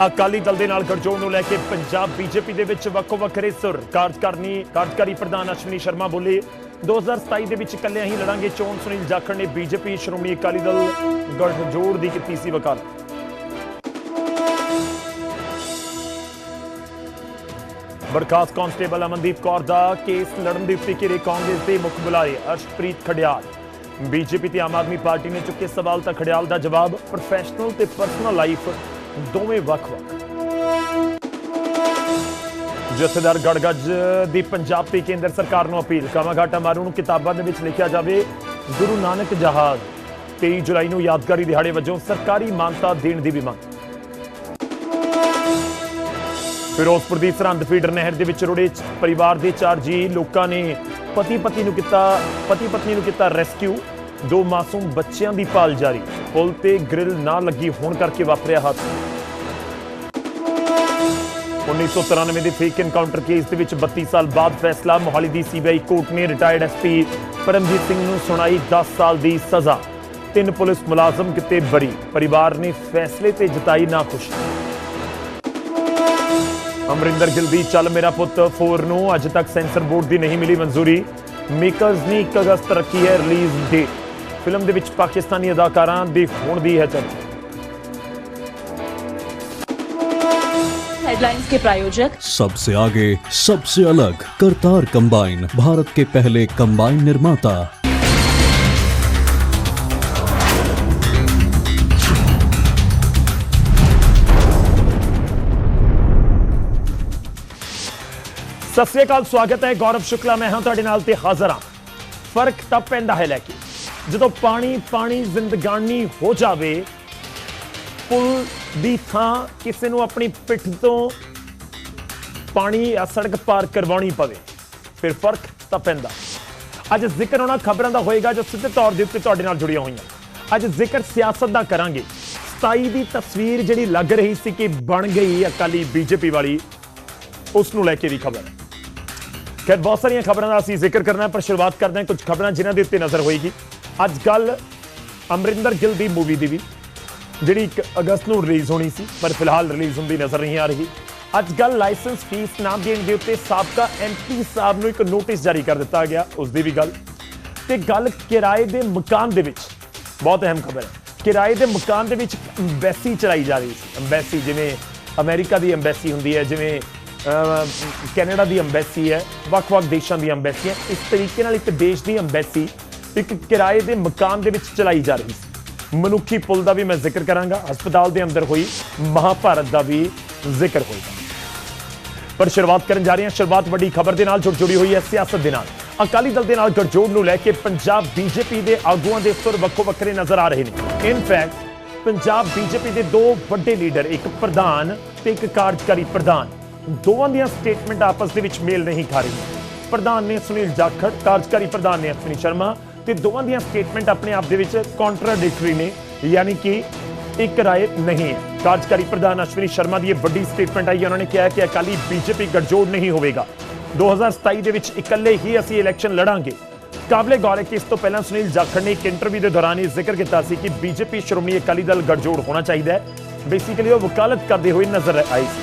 ਅਕਾਲੀ ਦਲ ਦੇ ਨਾਲ ਗਠਜੋੜ ਨੂੰ ਲੈ ਕੇ ਪੰਜਾਬ ਬੀਜੇਪੀ ਦੇ ਵਿੱਚ ਵੱਖੋ ਵੱਖਰੇ ਸੁਰ। ਕਾਰਜਕਾਰਨੀ ਕਾਰਜਕਾਰੀ ਪ੍ਰਧਾਨ ਅਸ਼ਵਨੀ ਸ਼ਰਮਾ ਬੋਲੇ 2027 ਦੇ ਵਿੱਚ ਇਕੱਲਿਆਂ ਹੀ ਲੜਾਂਗੇ, ਚੋਣ ਸੁਨੀਲ ਜਾਖੜ ਨੇ ਬੀਜੇਪੀ ਸ਼੍ਰੋਮਣੀ ਅਕਾਲੀ ਦਲ ਗਠਜੋੜ ਦੀ ਕੀਤੀ ਸੀ ਵਕਾਲਤ। ਬਰਖਾਸਤ ਕਾਂਸਟੇਬਲ ਅਮਨਦੀਪ ਕੌਰ ਦਾ ਕੇਸ ਲੜਨ ਦੀ ਉੱਤੇ ਘਿਰੇ ਕਾਂਗਰਸ ਦੇ ਮੁੱਖ ਬੁਲਾਰੇ ਅਰਸ਼ਪ੍ਰੀਤ ਖੜਿਆਲ। ਬੀਜੇਪੀ ਤੇ ਆਮ ਆਦਮੀ ਪਾਰਟੀ ਨੇ ਚੁੱਕੇ ਸਵਾਲ ਤਾਂ ਖੜਿਆਲ ਦਾ ਜਵਾਬ। ਪ੍ਰੋਫੈਸ਼ਨਲ ਤੇ ਪਰਸਨਲ ਲਾਈਫ ਦੋਵੇਂ ਵੱਖ-ਵੱਖ ਜਥੇਦਾਰ ਗੜਗੱਜ ਦੀ ਪੰਜਾਬ ਤੇ ਕੇਂਦਰ ਸਰਕਾਰ ਨੂੰ ਅਪੀਲ ਕਾਮਾਘਾਟਾ ਮਾਰੂ ਨੂੰ ਕਿਤਾਬਾਂ ਦੇ ਵਿੱਚ ਲਿਖਿਆ ਜਾਵੇ, ਗੁਰੂ ਨਾਨਕ ਜਹਾਜ਼ 23 ਜੁਲਾਈ ਨੂੰ ਯਾਦਗਾਰੀ ਦਿਹਾੜੇ ਵਜੋਂ ਸਰਕਾਰੀ ਮਾਨਤਾ ਦੇਣ ਦੀ ਵੀ ਮੰਗ। ਫਿਰੋਜ਼ਪੁਰ ਦੀ ਸਰਹੰਦ ਫੀਡਰ ਨਹਿਰ ਦੇ ਵਿੱਚ ਰੁੜੇ ਪਰਿਵਾਰ ਦੇ ਚਾਰ ਜੀ ਲੋਕਾਂ ਨੇ ਪਤੀ ਪਤੀ ਨੂੰ ਕੀਤਾ ਪਤੀ ਪਤਨੀ ਨੂੰ ਕੀਤਾ ਰੈਸਕਿਊ। ਦੋ ਮਾਸੂਮ ਬੱਚਿਆਂ ਦੀ ਭਾਲ ਜਾਰੀ। ਪੁਲ ਤੇ ਗ੍ਰਿਲ ਨਾ ਲੱਗੀ, ਹੋਣ ਕਰਕੇ ਵਾਪਰਿਆ ਹਾਦਸਾ। 1993 ਦੇ ਫੇਕ ਐਨਕਾਊਂਟਰ ਕੇਸ ਦੇ ਵਿੱਚ 32 ਸਾਲ ਬਾਅਦ ਫੈਸਲਾ, ਮੋਹਾਲੀ ਦੀ ਸੀਬੀਆਈ ਕੋਰਟ ਨੇ ਰਿਟਾਇਰਡ ਐਸਪੀ ਪਰਮਜੀਤ ਸਿੰਘ ਨੂੰ ਸੁਣਾਈ 10 ਸਾਲ ਦੀ ਸਜ਼ਾ। ਤਿੰਨ ਪੁਲਿਸ ਮੁਲਾਜ਼ਮ ਕਿਤੇ ਬਰੀ ਪਰਿਵਾਰ ਨੇ ਫੈਸਲੇ ਤੇ ਜਤਾਈ ਨਾ ਖੁਸ਼ੀ। ਅਮਰਿੰਦਰ ਗਿੱਲ ਦੀ ਚੱਲ ਮੇਰਾ ਪੁੱਤ 4 ਨੂੰ ਅੱਜ ਤੱਕ ਸੈਂਸਰ ਬੋਰਡ ਦੀ ਨਹੀਂ ਮਿਲੀ ਮਨਜ਼ੂਰੀ। ਮੇਕਰਜ਼ ਨੇ 1 ਅਗਸਤ ਰੱਖੀ ਹੈ ਰਿਲੀਜ਼ ਡੇਟ। ਫਿਲਮ ਦੇ ਵਿੱਚ ਪਾਕਿਸਤਾਨੀ ਅਦਾਕਾਰਾਂ ਦੀ ਹੋਣ ਦੀ ਹੈ ਚਰਚਾ हेडलाइंस के प्रायोजक सबसे आगे सबसे अलग करतार कंबाइन भारत के पहले कंबाइन निर्माता ਸਤਿ ਸ੍ਰੀ ਅਕਾਲ ਸਵਾਗਤ ਹੈ ਗੌਰਵ ਸ਼ੁਕਲਾ ਮੈਂ ਹਾਂ ਤੁਹਾਡੇ ਨਾਲ ਤੇ ਹਾਜ਼ਰ ਹਾਂ ਫਰਕ ਤਾਂ ਪੈਂਦਾ ਹੈ ਲੈ ਕੇ ਜਦੋਂ ਪਾਣੀ ਪਾਣੀ ਜ਼ਿੰਦਗਾਨੀ ਹੋ ਜਾਵੇ, ਪੁਲ ਦੀ ਥਾਂ ਕਿਸੇ ਨੂੰ ਆਪਣੀ ਪਿੱਠ ਤੋਂ ਪਾਣੀ ਜਾਂ ਸੜਕ ਪਾਰ ਕਰਵਾਉਣੀ ਪਵੇ, ਫਿਰ ਫ਼ਰਕ ਤਾਂ ਪੈਂਦਾ। ਅੱਜ ਜ਼ਿਕਰ ਉਹਨਾਂ ਖਬਰਾਂ ਦਾ ਹੋਏਗਾ ਜੋ ਸਿੱਧੇ ਤੌਰ ਦੇ ਉੱਤੇ ਤੁਹਾਡੇ ਨਾਲ ਜੁੜੀਆਂ ਹੋਈਆਂ। ਅੱਜ ਜ਼ਿਕਰ ਸਿਆਸਤ ਦਾ ਕਰਾਂਗੇ। 27 ਦੀ ਤਸਵੀਰ ਜਿਹੜੀ ਲੱਗ ਰਹੀ ਸੀ ਕਿ ਬਣ ਗਈ ਅਕਾਲੀ ਬੀਜੇਪੀ ਵਾਲੀ, ਉਸ ਨੂੰ ਲੈ ਕੇ ਵੀ ਖਬਰ। ਖੈਰ, ਬਹੁਤ ਸਾਰੀਆਂ ਖਬਰਾਂ ਦਾ ਅਸੀਂ ਜ਼ਿਕਰ ਕਰਨਾ ਪਰ ਸ਼ੁਰੂਆਤ ਕਰਦੇ ਹਾਂ ਕੁਝ ਖਬਰਾਂ ਜਿਨ੍ਹਾਂ ਦੇ ਉੱਤੇ ਨਜ਼ਰ ਹੋਏਗੀ। ਅੱਜ ਗੱਲ ਅਮਰਿੰਦਰ ਗਿੱਲ ਦੀ ਮੂਵੀ ਦੀ ਵੀ ਜਿਹੜੀ 1 ਅਗਸਤ ਨੂੰ ਰਿਲੀਜ਼ ਹੋਣੀ ਸੀ, ਪਰ ਫਿਲਹਾਲ ਰਿਲੀਜ਼ ਹੁੰਦੀ ਨਜ਼ਰ ਨਹੀਂ ਆ ਰਹੀ। ਅੱਜ ਗੱਲ ਲਾਇਸੈਂਸ ਫੀਸ ਨਾ ਦੇਣ ਦੇ ਉੱਤੇ ਸਾਬਕਾ ਐਮਪੀ ਸਾਹਿਬ ਨੂੰ ਇੱਕ ਨੋਟਿਸ ਜਾਰੀ ਕਰ ਦਿੱਤਾ ਗਿਆ ਉਸ ਦੀ ਵੀ ਗੱਲ। ਤੇ ਗੱਲ ਕਿਰਾਏ ਦੇ ਮਕਾਨ ਦੇ ਵਿੱਚ, ਬਹੁਤ ਅਹਿਮ ਖਬਰ ਹੈ। ਕਿਰਾਏ ਦੇ ਮਕਾਨ ਦੇ ਵਿੱਚ ਐਮਬੈਸੀ ਚਲਾਈ ਜਾ ਰਹੀ ਸੀ। ਐਮਬੈਸੀ ਜਿਵੇਂ ਅਮਰੀਕਾ ਦੀ ਐਮਬੈਸੀ ਹੁੰਦੀ ਹੈ, ਜਿਵੇਂ ਕੈਨੇਡਾ ਦੀ ਐਮਬੈਸੀ ਹੈ, ਵੱਖ-ਵੱਖ ਦੇਸ਼ਾਂ ਦੀ ਐਮਬੈਸੀਆਂ ਇਸ ਤਰੀਕੇ ਨਾਲ ਇੱਕ ਦੇਸ਼ ਦੀ ਐਮਬੈਸੀ ਇੱਕ ਕਿਰਾਏ ਦੇ ਮਕਾਨ ਦੇ ਵਿੱਚ ਚਲਾਈ ਜਾ ਰਹੀ ਸੀ। ਮਨੁੱਖੀ ਪੁਲ ਦਾ ਵੀ ਮੈਂ ਜ਼ਿਕਰ ਕਰਾਂਗਾ, ਹਸਪਤਾਲ ਦੇ ਅੰਦਰ ਹੋਈ ਮਹਾਭਾਰਤ ਦਾ ਵੀ ਜ਼ਿਕਰ ਹੋਏਗਾ। ਪਰ ਸ਼ੁਰੂਆਤ ਕਰਨ ਜਾ ਰਹੇ ਹਾਂ। ਸ਼ੁਰੂਆਤ ਵੱਡੀ ਖਬਰ ਦੇ ਨਾਲ ਜੁੜ ਜੁੜੀ ਹੋਈ ਹੈ ਸਿਆਸਤ ਦੇ ਨਾਲ। ਅਕਾਲੀ ਦਲ ਦੇ ਨਾਲ ਗੜਜੋੜ ਨੂੰ ਲੈ ਕੇ ਪੰਜਾਬ ਬੀਜੇਪੀ ਦੇ ਆਗੂਆਂ ਦੇ ਸੁਰ ਵੱਖੋ ਵੱਖਰੇ ਨਜ਼ਰ ਆ ਰਹੇ ਨੇ। ਇਨਫੈਕਟ ਪੰਜਾਬ ਬੀਜੇਪੀ ਦੇ ਦੋ ਵੱਡੇ ਲੀਡਰ, ਇੱਕ ਪ੍ਰਧਾਨ ਤੇ ਇੱਕ ਕਾਰਜਕਾਰੀ ਪ੍ਰਧਾਨ, ਦੋਵਾਂ ਦੀਆਂ ਸਟੇਟਮੈਂਟ ਆਪਸ ਦੇ ਵਿੱਚ ਮੇਲ ਨਹੀਂ ਖਾ ਰਹੀਆਂ ਪ੍ਰਧਾਨ ਨੇ ਸੁਨੀਲ ਜਾਖੜ, ਕਾਰਜਕਾਰੀ ਪ੍ਰਧਾਨ ਨੇ ਅਸ਼ਵਨੀ ਸ਼ਰਮਾ ਤੇ ਦੋਵਾਂ ਦੀਆਂ ਸਟੇਟਮੈਂਟ ਆਪਣੇ ਆਪ ਦੇ ਵਿੱਚ ਕੰਟਰਾਡਿਕਟਰੀ ਨੇ, ਯਾਨੀ ਕਿ ਇੱਕ ਰਾਏ ਨਹੀਂ ਹੈ। ਕਾਰਜਕਾਰੀ ਪ੍ਰਧਾਨ ਅਸ਼ਵਨੀ ਸ਼ਰਮਾ ਦੀ ਇਹ ਵੱਡੀ ਸਟੇਟਮੈਂਟ ਆਈ ਹੈ ਉਹਨਾਂ ਨੇ ਕਿਹਾ ਕਿ ਅਕਾਲੀ ਬੀਜੇਪੀ ਗਠਜੋੜ ਨਹੀਂ ਹੋਵੇਗਾ। 2027 ਦੇ ਵਿੱਚ ਇਕੱਲੇ ਹੀ ਅਸੀਂ ਇਲੈਕਸ਼ਨ ਲੜਾਂਗੇ। ਕਾਬਲੇ ਗੌਰ ਹੈ ਕਿ ਇਸ ਤੋਂ ਪਹਿਲਾਂ ਸੁਨੀਲ ਜਾਖੜ ਨੇ ਇੱਕ ਇੰਟਰਵਿਊ ਦੇ ਦੌਰਾਨ ਇਹ ਜ਼ਿਕਰ ਕੀਤਾ ਸੀ ਕਿ ਬੀਜੇਪੀ ਸ਼੍ਰੋਮਣੀ ਅਕਾਲੀ ਦਲ ਗਠਜੋੜ ਹੋਣਾ ਚਾਹੀਦਾ ਹੈ। ਬੇਸਿਕਲੀ ਉਹ ਵਕਾਲਤ ਕਰਦੇ ਹੋਏ ਨਜ਼ਰ ਆਈ ਸੀ।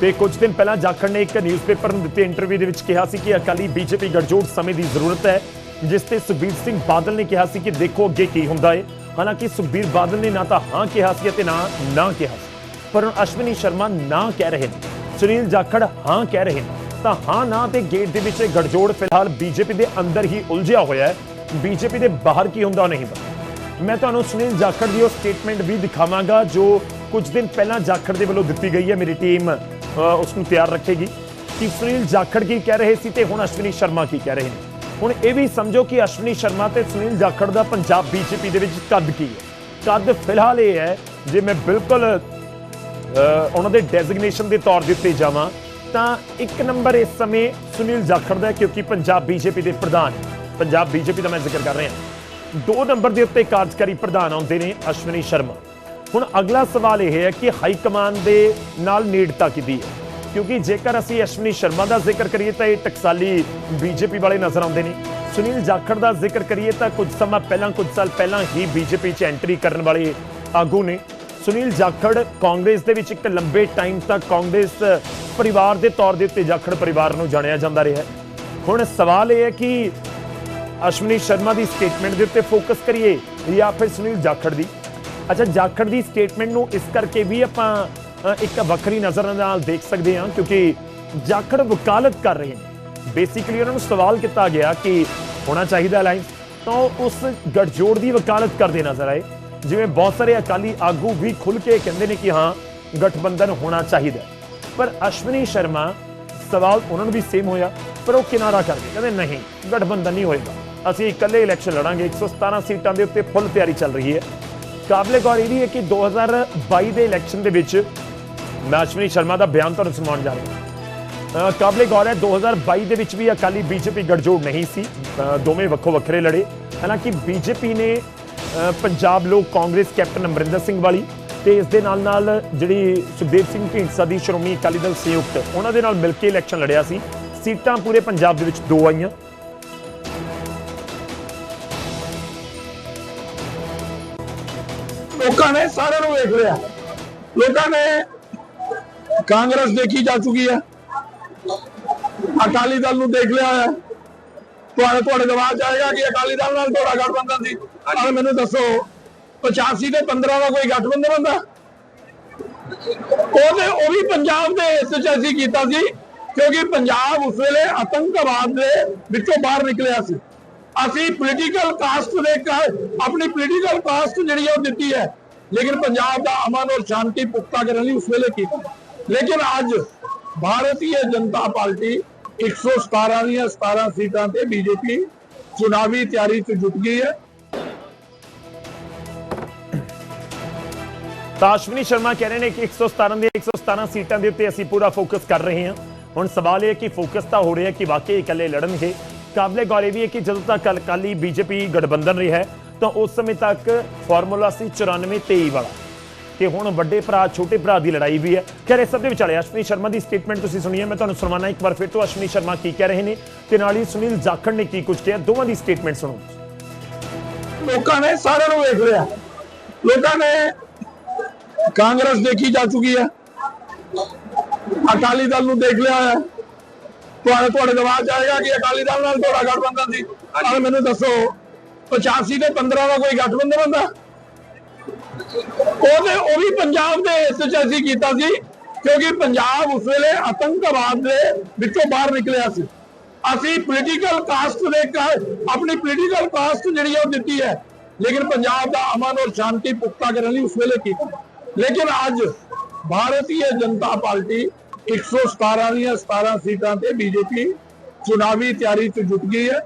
ਤੇ ਕੁਝ ਦਿਨ ਪਹਿਲਾਂ ਜਾਖੜ ਨੇ ਇੱਕ ਨਿਊਜ਼ਪੇਪਰ ਨੂੰ ਦਿੱਤੇ ਇੰਟਰਵਿਊ ਦੇ ਵਿੱਚ ਕਿਹਾ ਸੀ ਕਿ ਅਕਾਲੀ ਬੀਜੇਪੀ ਗਠਜੋੜ ਸਮੇਂ ਦੀ ਜ਼ਰੂਰਤ ਹੈ। ਜਿਸ ਤੇ ਸੁਖਬੀਰ ਸਿੰਘ ਬਾਦਲ ਨੇ ਕਿਹਾ ਸੀ ਕਿ ਦੇਖੋ ਅੱਗੇ ਕੀ ਹੁੰਦਾ ਹੈ ਹਾਲਾਂਕਿ ਸੁਖਬੀਰ ਬਾਦਲ ਨੇ ਨਾ ਤਾਂ ਹਾਂ ਕਿਹਾ ਸੀ ਅਤੇ ਨਾ ਨਾ ਕਿਹਾ ਸੀ। ਪਰ ਹੁਣ ਅਸ਼ਵਨੀ ਸ਼ਰਮਾ ਨਾ ਕਹਿ ਰਹੇ ਨੇ। ਸੁਨੀਲ ਜਾਖੜ ਹਾਂ ਕਹਿ ਰਹੇ ਨੇ। ਤਾਂ ਹਾਂ ਨਾ ਤੇ ਗੇਟ ਦੇ ਵਿੱਚ ਇਹ ਗੱਠਜੋੜ ਫਿਲਹਾਲ ਬੀਜੇਪੀ ਦੇ ਅੰਦਰ ਹੀ ਉਲਝਿਆ ਹੋਇਆ ਹੈ। ਬੀਜੇਪੀ ਦੇ ਬਾਹਰ ਕੀ ਹੁੰਦਾ ਉਹ ਨਹੀਂ ਪਤਾ। ਮੈਂ ਤੁਹਾਨੂੰ ਸੁਨੀਲ ਜਾਖੜ ਦੀ ਉਹ ਸਟੇਟਮੈਂਟ ਵੀ ਦਿਖਾਵਾਂਗਾ ਜੋ ਕੁਝ ਦਿਨ ਪਹਿਲਾਂ ਜਾਖੜ ਦੇ ਵੱਲੋਂ ਦਿੱਤੀ ਗਈ ਹੈ। ਮੇਰੀ ਟੀਮ ਅ, ਉਸ ਨੂੰ ਤਿਆਰ ਰੱਖੇਗੀ। ਕਿ ਸੁਨੀਲ ਜਾਖੜ ਕੀ ਕਹਿ ਰਹੇ ਸੀ ਤੇ ਹੁਣ ਅਸ਼ਵਨੀ ਸ਼ਰਮਾ ਕੀ ਕਹਿ ਰਹੇ ਨੇ। ਹੁਣ ਇਹ ਵੀ ਸਮਝੋ ਕਿ ਅਸ਼ਵਨੀ ਸ਼ਰਮਾ ਤੇ ਸੁਨੀਲ ਜਾਖੜ ਦਾ ਪੰਜਾਬ ਬੀਜੇਪੀ ਦੇ ਵਿੱਚ ਕੱਦ ਕੀ ਹੈ? ਕੱਦ ਫਿਲਹਾਲ ਇਹ ਹੈ, ਜੇ ਮੈਂ ਬਿਲਕੁਲ ਉਹਨਾਂ ਦੇ ਡੈਜ਼ਿਗਨੇਸ਼ਨ ਦੇ ਤੌਰ ਦੇ ਉੱਤੇ ਜਾਵਾਂ, ਤਾਂ ਇੱਕ ਨੰਬਰ ਇਸ ਸਮੇਂ ਸੁਨੀਲ ਜਾਖੜ ਦਾ ਕਿਉਂਕਿ ਪੰਜਾਬ ਬੀਜੇਪੀ ਦੇ ਪ੍ਰਧਾਨ ਪੰਜਾਬ ਬੀਜੇਪੀ ਦਾ ਮੈਂ ਜ਼ਿਕਰ ਕਰ ਰਿਹਾ। ਦੋ ਨੰਬਰ ਦੇ ਉੱਤੇ ਕਾਰਜਕਾਰੀ ਪ੍ਰਧਾਨ ਆਉਂਦੇ ਨੇ ਅਸ਼ਵਨੀ ਸ਼ਰਮਾ। ਹੁਣ ਅਗਲਾ ਸਵਾਲ ਇਹ ਹੈ ਕਿ ਹਾਈ ਕਮਾਂਡ ਦੇ ਨਾਲ ਨੇੜਤਾ ਕਿਦੀ ਹੈ? ਕਿਉਂਕਿ ਜੇਕਰ ਅਸੀਂ ਅਸ਼ਵਨੀ ਸ਼ਰਮਾ ਦਾ ਜ਼ਿਕਰ ਕਰੀਏ ਤਾਂ ਇਹ ਟਕਸਾਲੀ ਬੀਜੇਪੀ ਵਾਲੇ ਨਜ਼ਰ ਆਉਂਦੇ ਨੇ। ਸੁਨੀਲ ਜਾਖੜ ਦਾ ਜ਼ਿਕਰ ਕਰੀਏ ਤਾਂ ਕੁਝ ਸਮਾਂ ਪਹਿਲਾਂ, ਕੁਝ ਸਾਲ ਪਹਿਲਾਂ ਹੀ ਬੀਜੇਪੀ 'ਚ ਐਂਟਰੀ ਕਰਨ ਵਾਲੇ ਆਗੂ ਨੇ। ਸੁਨੀਲ ਜਾਖੜ ਕਾਂਗਰਸ ਦੇ ਵਿੱਚ ਇੱਕ ਲੰਬੇ ਟਾਈਮ ਤੱਕ ਕਾਂਗਰਸ ਪਰਿਵਾਰ ਦੇ ਤੌਰ ਦੇ ਉੱਤੇ ਜਾਖੜ ਪਰਿਵਾਰ ਨੂੰ ਜਾਣਿਆ ਜਾਂਦਾ ਰਿਹਾ ਹੁਣ ਸਵਾਲ ਇਹ ਹੈ ਕਿ ਅਸ਼ਵਨੀ ਸ਼ਰਮਾ ਦੀ ਸਟੇਟਮੈਂਟ ਦੇ ਉੱਤੇ ਫੋਕਸ ਕਰੀਏ ਜਾਂ ਫਿਰ ਸੁਨੀਲ ਜਾਖੜ ਦੀ? ਅੱਛਾ, ਜਾਖੜ ਦੀ ਸਟੇਟਮੈਂਟ ਨੂੰ ਇਸ ਕਰਕੇ ਵੀ ਆਪਾਂ ਇੱਕ ਵੱਖਰੀ ਨਜ਼ਰ ਨਾਲ ਦੇਖ ਸਕਦੇ ਹਾਂ, ਕਿਉਂਕਿ ਜਾਖੜ ਵਕਾਲਤ ਕਰ ਰਹੇ ਨੇ। ਬੇਸਿਕਲੀ ਉਹਨਾਂ ਨੂੰ ਸਵਾਲ ਕੀਤਾ ਗਿਆ ਕਿ ਹੋਣਾ ਚਾਹੀਦਾ ਅਲਾਈਅੰਸ ਤਾਂ ਉਹ ਉਸ ਗੱਠਜੋੜ ਦੀ ਵਕਾਲਤ ਕਰਦੇ ਨਜ਼ਰ ਆਏ। ਜਿਵੇਂ ਬਹੁਤ ਸਾਰੇ ਅਕਾਲੀ ਆਗੂ ਵੀ ਖੁੱਲ ਕੇ ਕਹਿੰਦੇ ਨੇ ਕਿ ਹਾਂ, ਗਠਬੰਧਨ ਹੋਣਾ ਚਾਹੀਦਾ ਪਰ ਅਸ਼ਵਨੀ ਸ਼ਰਮਾ, ਸਵਾਲ ਉਹਨਾਂ ਨੂੰ ਵੀ ਸੇਮ ਹੋਇਆ, ਪਰ ਉਹ ਕਿਨਾਰਾ ਕਰ ਗਏ। ਕਹਿੰਦੇ ਨਹੀਂ, ਗਠਬੰਧਨ ਨਹੀਂ ਹੋਏਗਾ। ਅਸੀਂ ਇਕੱਲੇ ਇਲੈਕਸ਼ਨ ਲੜਾਂਗੇ 117 ਸੀਟਾਂ ਦੇ ਉੱਤੇ ਫੁੱਲ ਤਿਆਰੀ ਚੱਲ ਰਹੀ ਹੈ। ਕਾਬਲੇ ਗੌਰ ਇਹ ਵੀ ਹੈ ਕਿ 2022 ਦੇ ਇਲੈਕਸ਼ਨ ਦੇ ਵਿੱਚ ਮੈਂ ਅਸ਼ਵਨੀ ਸ਼ਰਮਾ ਦਾ ਬਿਆਨ ਤੁਹਾਨੂੰ ਸੁਣਾਉਣ ਜਾ ਰਿਹਾ। ਕਾਬਲੇ ਗੌਰ ਹੈ 2022 ਦੇ ਵਿੱਚ ਵੀ ਅਕਾਲੀ ਬੀਜੇਪੀ ਗੱਠਜੋੜ ਨਹੀਂ ਸੀ। ਦੋਵੇਂ ਵੱਖੋ ਵੱਖਰੇ ਲੜੇ। ਹਾਲਾਂਕਿ ਬੀਜੇਪੀ ਨੇ ਪੰਜਾਬ ਲੋਕ ਕਾਂਗਰਸ ਕੈਪਟਨ ਅਮਰਿੰਦਰ ਸਿੰਘ ਵਾਲੀ ਤੇ ਇਸ ਦੇ ਨਾਲ ਨਾਲ ਜਿਹੜੀ ਸੁਖਦੇਵ ਸਿੰਘ ਢੀਂਡਸਾ ਦੀ ਸ਼੍ਰੋਮਣੀ ਅਕਾਲੀ ਦਲ ਸੰਯੁਕਤ, ਉਹਨਾਂ ਦੇ ਨਾਲ ਮਿਲ ਕੇ ਇਲੈਕਸ਼ਨ ਲੜਿਆ ਸੀ। ਸੀਟਾਂ ਪੂਰੇ ਪੰਜਾਬ ਦੇ ਵਿੱਚ ਦੋ ਆਈਆਂ। ਲੋਕਾਂ ਨੇ ਸਾਰਿਆਂ ਨੂੰ ਵੇਖ ਲਿਆ। ਲੋਕਾਂ ਨੇ ਕਾਂਗਰਸ ਦੇਖੀ ਜਾ ਚੁੱਕੀ ਹੈ। ਅਕਾਲੀ ਦਲ ਨੂੰ ਦੇਖ ਲਿਆ ਹੈ। ਤੁਹਾਡੇ ਤੁਹਾਡੇ ਦਿਮਾਗ 'ਚ ਆਏਗਾ ਕਿ ਅਕਾਲੀ ਦਲ ਨਾਲ ਤੁਹਾਡਾ ਗਠਬੰਧਨ ਸੀ। ਪਰ ਮੈਨੂੰ ਦੱਸੋ 85 ਤੇ 15 ਦਾ ਕੋਈ ਗਠਬੰਧਨ ਹੁੰਦਾ? ਉਹਦੇ ਉਹ ਵੀ ਪੰਜਾਬ ਦੇ ਹਿੱਸੇ 'ਚ ਅਸੀਂ ਕੀਤਾ ਸੀ, ਕਿਉਂਕਿ ਪੰਜਾਬ ਉਸ ਵੇਲੇ ਆਤੰਕਵਾਦ ਦੇ ਵਿੱਚੋਂ ਬਾਹਰ ਨਿਕਲਿਆ ਸੀ। ਅਸੀਂ ਪੋਲੀਟੀਕਲ ਕਾਸਟ ਦੇ ਆਪਣੀ ਪੋਲੀਟੀਕਲ ਕਾਸਟ ਜਿਹੜੀ ਹੈ ਉਹ ਦਿੱਤੀ ਹੈ। ਲੇਕਿਨ ਪੰਜਾਬ ਦਾ ਅਮਨ ਔਰ ਸ਼ਾਂਤੀ ਪੁਖਤਾ ਕਰਨ ਲਈ ਉਸ ਵੇਲੇ ਕੀਤਾ। ਲੇਕਿਨ ਅੱਜ ਭਾਰਤੀ ਜਨਤਾ ਪਾਰਟੀ 117 ਦੀਆਂ 17 ਸੀਟਾਂ ਤੇ ਬੀਜੇਪੀ ਚੁਣਾਵੀ ਤਿਆਰੀ 'ਚ ਜੁਟ ਗਈ ਹੈ। ਤਾਂ ਅਸ਼ਵਨੀ ਸ਼ਰਮਾ ਕਹਿ ਰਹੇ ਨੇ ਕਿ 117 ਦੇ 117 ਸੀਟਾਂ ਦੇ ਉੱਤੇ ਅਸੀਂ ਪੂਰਾ ਫੋਕਸ ਕਰ ਰਹੇ ਹਾਂ। ਹੁਣ ਸਵਾਲ ਇਹ ਕਿ ਫੋਕਸ ਤਾਂ ਹੋ ਰਿਹਾ ਕਿ ਵਾਕਈ ਇਕੱਲੇ ਲੜਨਗੇ। ਕਾਬਲੇ ਗੌਰ ਇਹ ਵੀ ਹੈ ਕਿ ਜਦੋਂ ਤੱਕ ਅਕਾਲੀ ਬੀਜੇਪੀ ਗਠਬੰਧਨ ਰਿਹਾ ਤਾਂ ਉਸ ਸਮੇਂ ਤੱਕ ਫਾਰਮੂਲਾ ਸੀ 94 23 ਵਾਲਾ। ਕਿ ਹੁਣ ਵੱਡੇ ਭਰਾ, ਛੋਟੇ ਭਰਾ ਦੀ ਲੜਾਈ ਵੀ ਹੈ। ਖੈਰ, ਇਸ ਸਭ ਦੇ ਵਿਚਾਲੇ ਅਸ਼ਵਨੀ ਸ਼ਰਮਾ ਦੀ ਸਟੇਟਮੈਂਟ ਤੁਸੀਂ ਸੁਣੀ ਹੈ। ਮੈਂ ਤੁਹਾਨੂੰ ਸੁਣਵਾਉਣਾ ਇੱਕ ਵਾਰ ਫਿਰ ਤੋਂ। ਅਸ਼ਵਨੀ ਸ਼ਰਮਾ ਕੀ ਕਹਿ ਰਹੇ ਨੇ? ਤੇ ਨਾਲ ਹੀ ਸੁਨੀਲ ਜਾਖੜ ਨੇ ਕੀ ਕੁਝ ਕਿਹਾ? ਦੋਵਾਂ ਦੀ ਸਟੇਟਮੈਂਟ ਸੁਣੋ। ਲੋਕਾਂ ਨੇ ਸਾਰਿਆਂ ਨੂੰ ਵੇਖ ਲਿਆ। ਲੋਕਾਂ ਨੇ ਕਾਂਗਰਸ ਦੇਖੀ ਜਾ ਚੁੱਕੀ ਹੈ। ਅਕਾਲੀ ਦਲ ਨੂੰ ਦੇਖ ਲਿਆ ਹੈ। ਤੁਹਾਡੇ ਤੁਹਾਡੇ ਦਿਮਾਗ 'ਚ ਆਏਗਾ ਕਿ ਅਕਾਲੀ ਦਲ ਨਾਲ ਤੁਹਾਡਾ ਗਠਬੰਧਨ ਸੀ। ਪਰ ਮੈਨੂੰ ਦੱਸੋ 85 ਤੇ 15 ਦਾ ਕੋਈ ਗਠਬੰਧਨ ਹੁੰਦਾ ਉਹਦੇ, ਉਹ ਵੀ ਪੰਜਾਬ ਦੇ ਹਿੱਸੇ 'ਚ ਅਸੀਂ ਕੀਤਾ ਸੀ, ਕਿਉਂਕਿ ਪੰਜਾਬ ਉਸ ਵੇਲੇ ਆਤੰਕਵਾਦ ਦੇ ਵਿੱਚੋਂ ਬਾਹਰ ਨਿਕਲਿਆ ਸੀ। ਅਸੀਂ ਪੋਲੀਟੀਕਲ ਕਾਸਟ ਦੇ ਆਪਣੀ ਪੋਲੀਟੀਕਲ ਕਾਸਟ ਜਿਹੜੀ ਉਹ ਦਿੱਤੀ ਹੈ। ਲੇਕਿਨ ਪੰਜਾਬ ਦਾ ਅਮਨ ਔਰ ਸ਼ਾਂਤੀ ਪੁਖਤਾ ਕਰਨ ਲਈ ਉਸ ਵੇਲੇ ਕੀਤਾ। ਲੇਕਿਨ ਅੱਜ ਭਾਰਤੀ ਜਨਤਾ ਪਾਰਟੀ 117 ਦੀਆਂ 17 ਸੀਟਾਂ ਤੇ ਬੀਜੇਪੀ ਚੁਣਾਵੀ ਤਿਆਰੀ 'ਚ ਜੁਟ ਗਈ ਹੈ।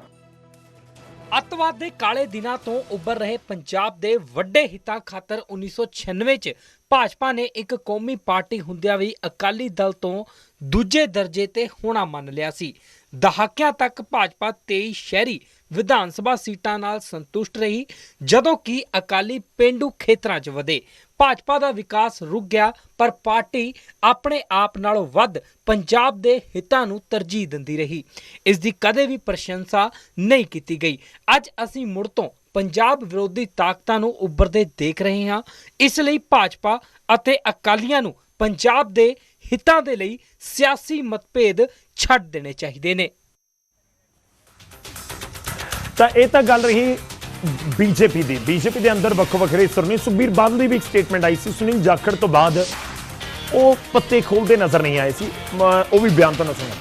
ਅੱਤਵਾਦ ਦੇ ਕਾਲੇ ਦਿਨਾਂ ਤੋਂ ਉੱਭਰ ਰਹੇ ਪੰਜਾਬ ਦੇ ਵੱਡੇ ਹਿੱਤਾਂ ਖਾਤਰ 1996 ਚ ਭਾਜਪਾ ਨੇ ਇੱਕ ਕੌਮੀ ਪਾਰਟੀ ਹੁੰਦਿਆਂ ਵੀ ਅਕਾਲੀ ਦਲ ਤੋਂ ਦੂਜੇ ਦਰਜੇ ਤੇ ਹੋਣਾ ਮੰਨ ਲਿਆ ਸੀ। ਦਹਾਕਿਆਂ ਤੱਕ ਭਾਜਪਾ 23 ਸ਼ਹਿਰੀ ਵਿਧਾਨ ਸਭਾ ਸੀਟਾਂ ਨਾਲ ਸੰਤੁਸ਼ਟ ਰਹੀ, ਜਦੋਂ ਕਿ ਅਕਾਲੀ ਪਿੰਡੂ ਖੇਤਰਾਂ 'ਚ ਵਧੇ। ਭਾਜਪਾ ਦਾ ਵਿਕਾਸ ਰੁਕ ਗਿਆ, ਪਰ ਪਾਰਟੀ ਆਪਣੇ ਆਪ ਨਾਲੋਂ ਵੱਧ ਪੰਜਾਬ ਦੇ ਹਿੱਤਾਂ ਨੂੰ ਤਰਜੀਹ ਦਿੰਦੀ ਰਹੀ। ਇਸ ਦੀ ਕਦੇ ਵੀ ਪ੍ਰਸ਼ੰਸਾ ਨਹੀਂ ਕੀਤੀ ਗਈ। ਅੱਜ ਅਸੀਂ ਮੁੜ ਤੋਂ ਪੰਜਾਬ ਵਿਰੋਧੀ ਤਾਕਤਾਂ ਨੂੰ ਉੱਭਰਦੇ ਦੇਖ ਰਹੇ ਹਾਂ। ਇਸ ਲਈ ਭਾਜਪਾ ਅਤੇ ਅਕਾਲੀਆਂ ਨੂੰ ਪੰਜਾਬ ਦੇ ਹਿੱਤਾਂ ਦੇ ਲਈ ਸਿਆਸੀ ਮਤਭੇਦ ਛੱਡ ਦੇਣੇ ਚਾਹੀਦੇ ਨੇ। ਤਾਂ ਇਹ ਤਾਂ ਗੱਲ ਰਹੀ ਬੀਜੇਪੀ ਦੀ। ਬੀਜੇਪੀ ਦੇ ਅੰਦਰ ਵੱਖੋ ਵੱਖਰੇ ਸੁਰ ਸੁਖਬੀਰ ਬਾਦਲ ਦੀ ਵੀ ਇੱਕ ਸਟੇਟਮੈਂਟ ਆਈ ਸੀ ਸੁਨੀਲ ਜਾਖੜ ਤੋਂ ਬਾਅਦ। ਉਹ ਪੱਤੇ ਖੋਲਦੇ ਨਜ਼ਰ ਨਹੀਂ ਆਏ ਸੀ। ਉਹ ਵੀ ਬਿਆਨ ਤੁਹਾਨੂੰ ਸੁਣਾ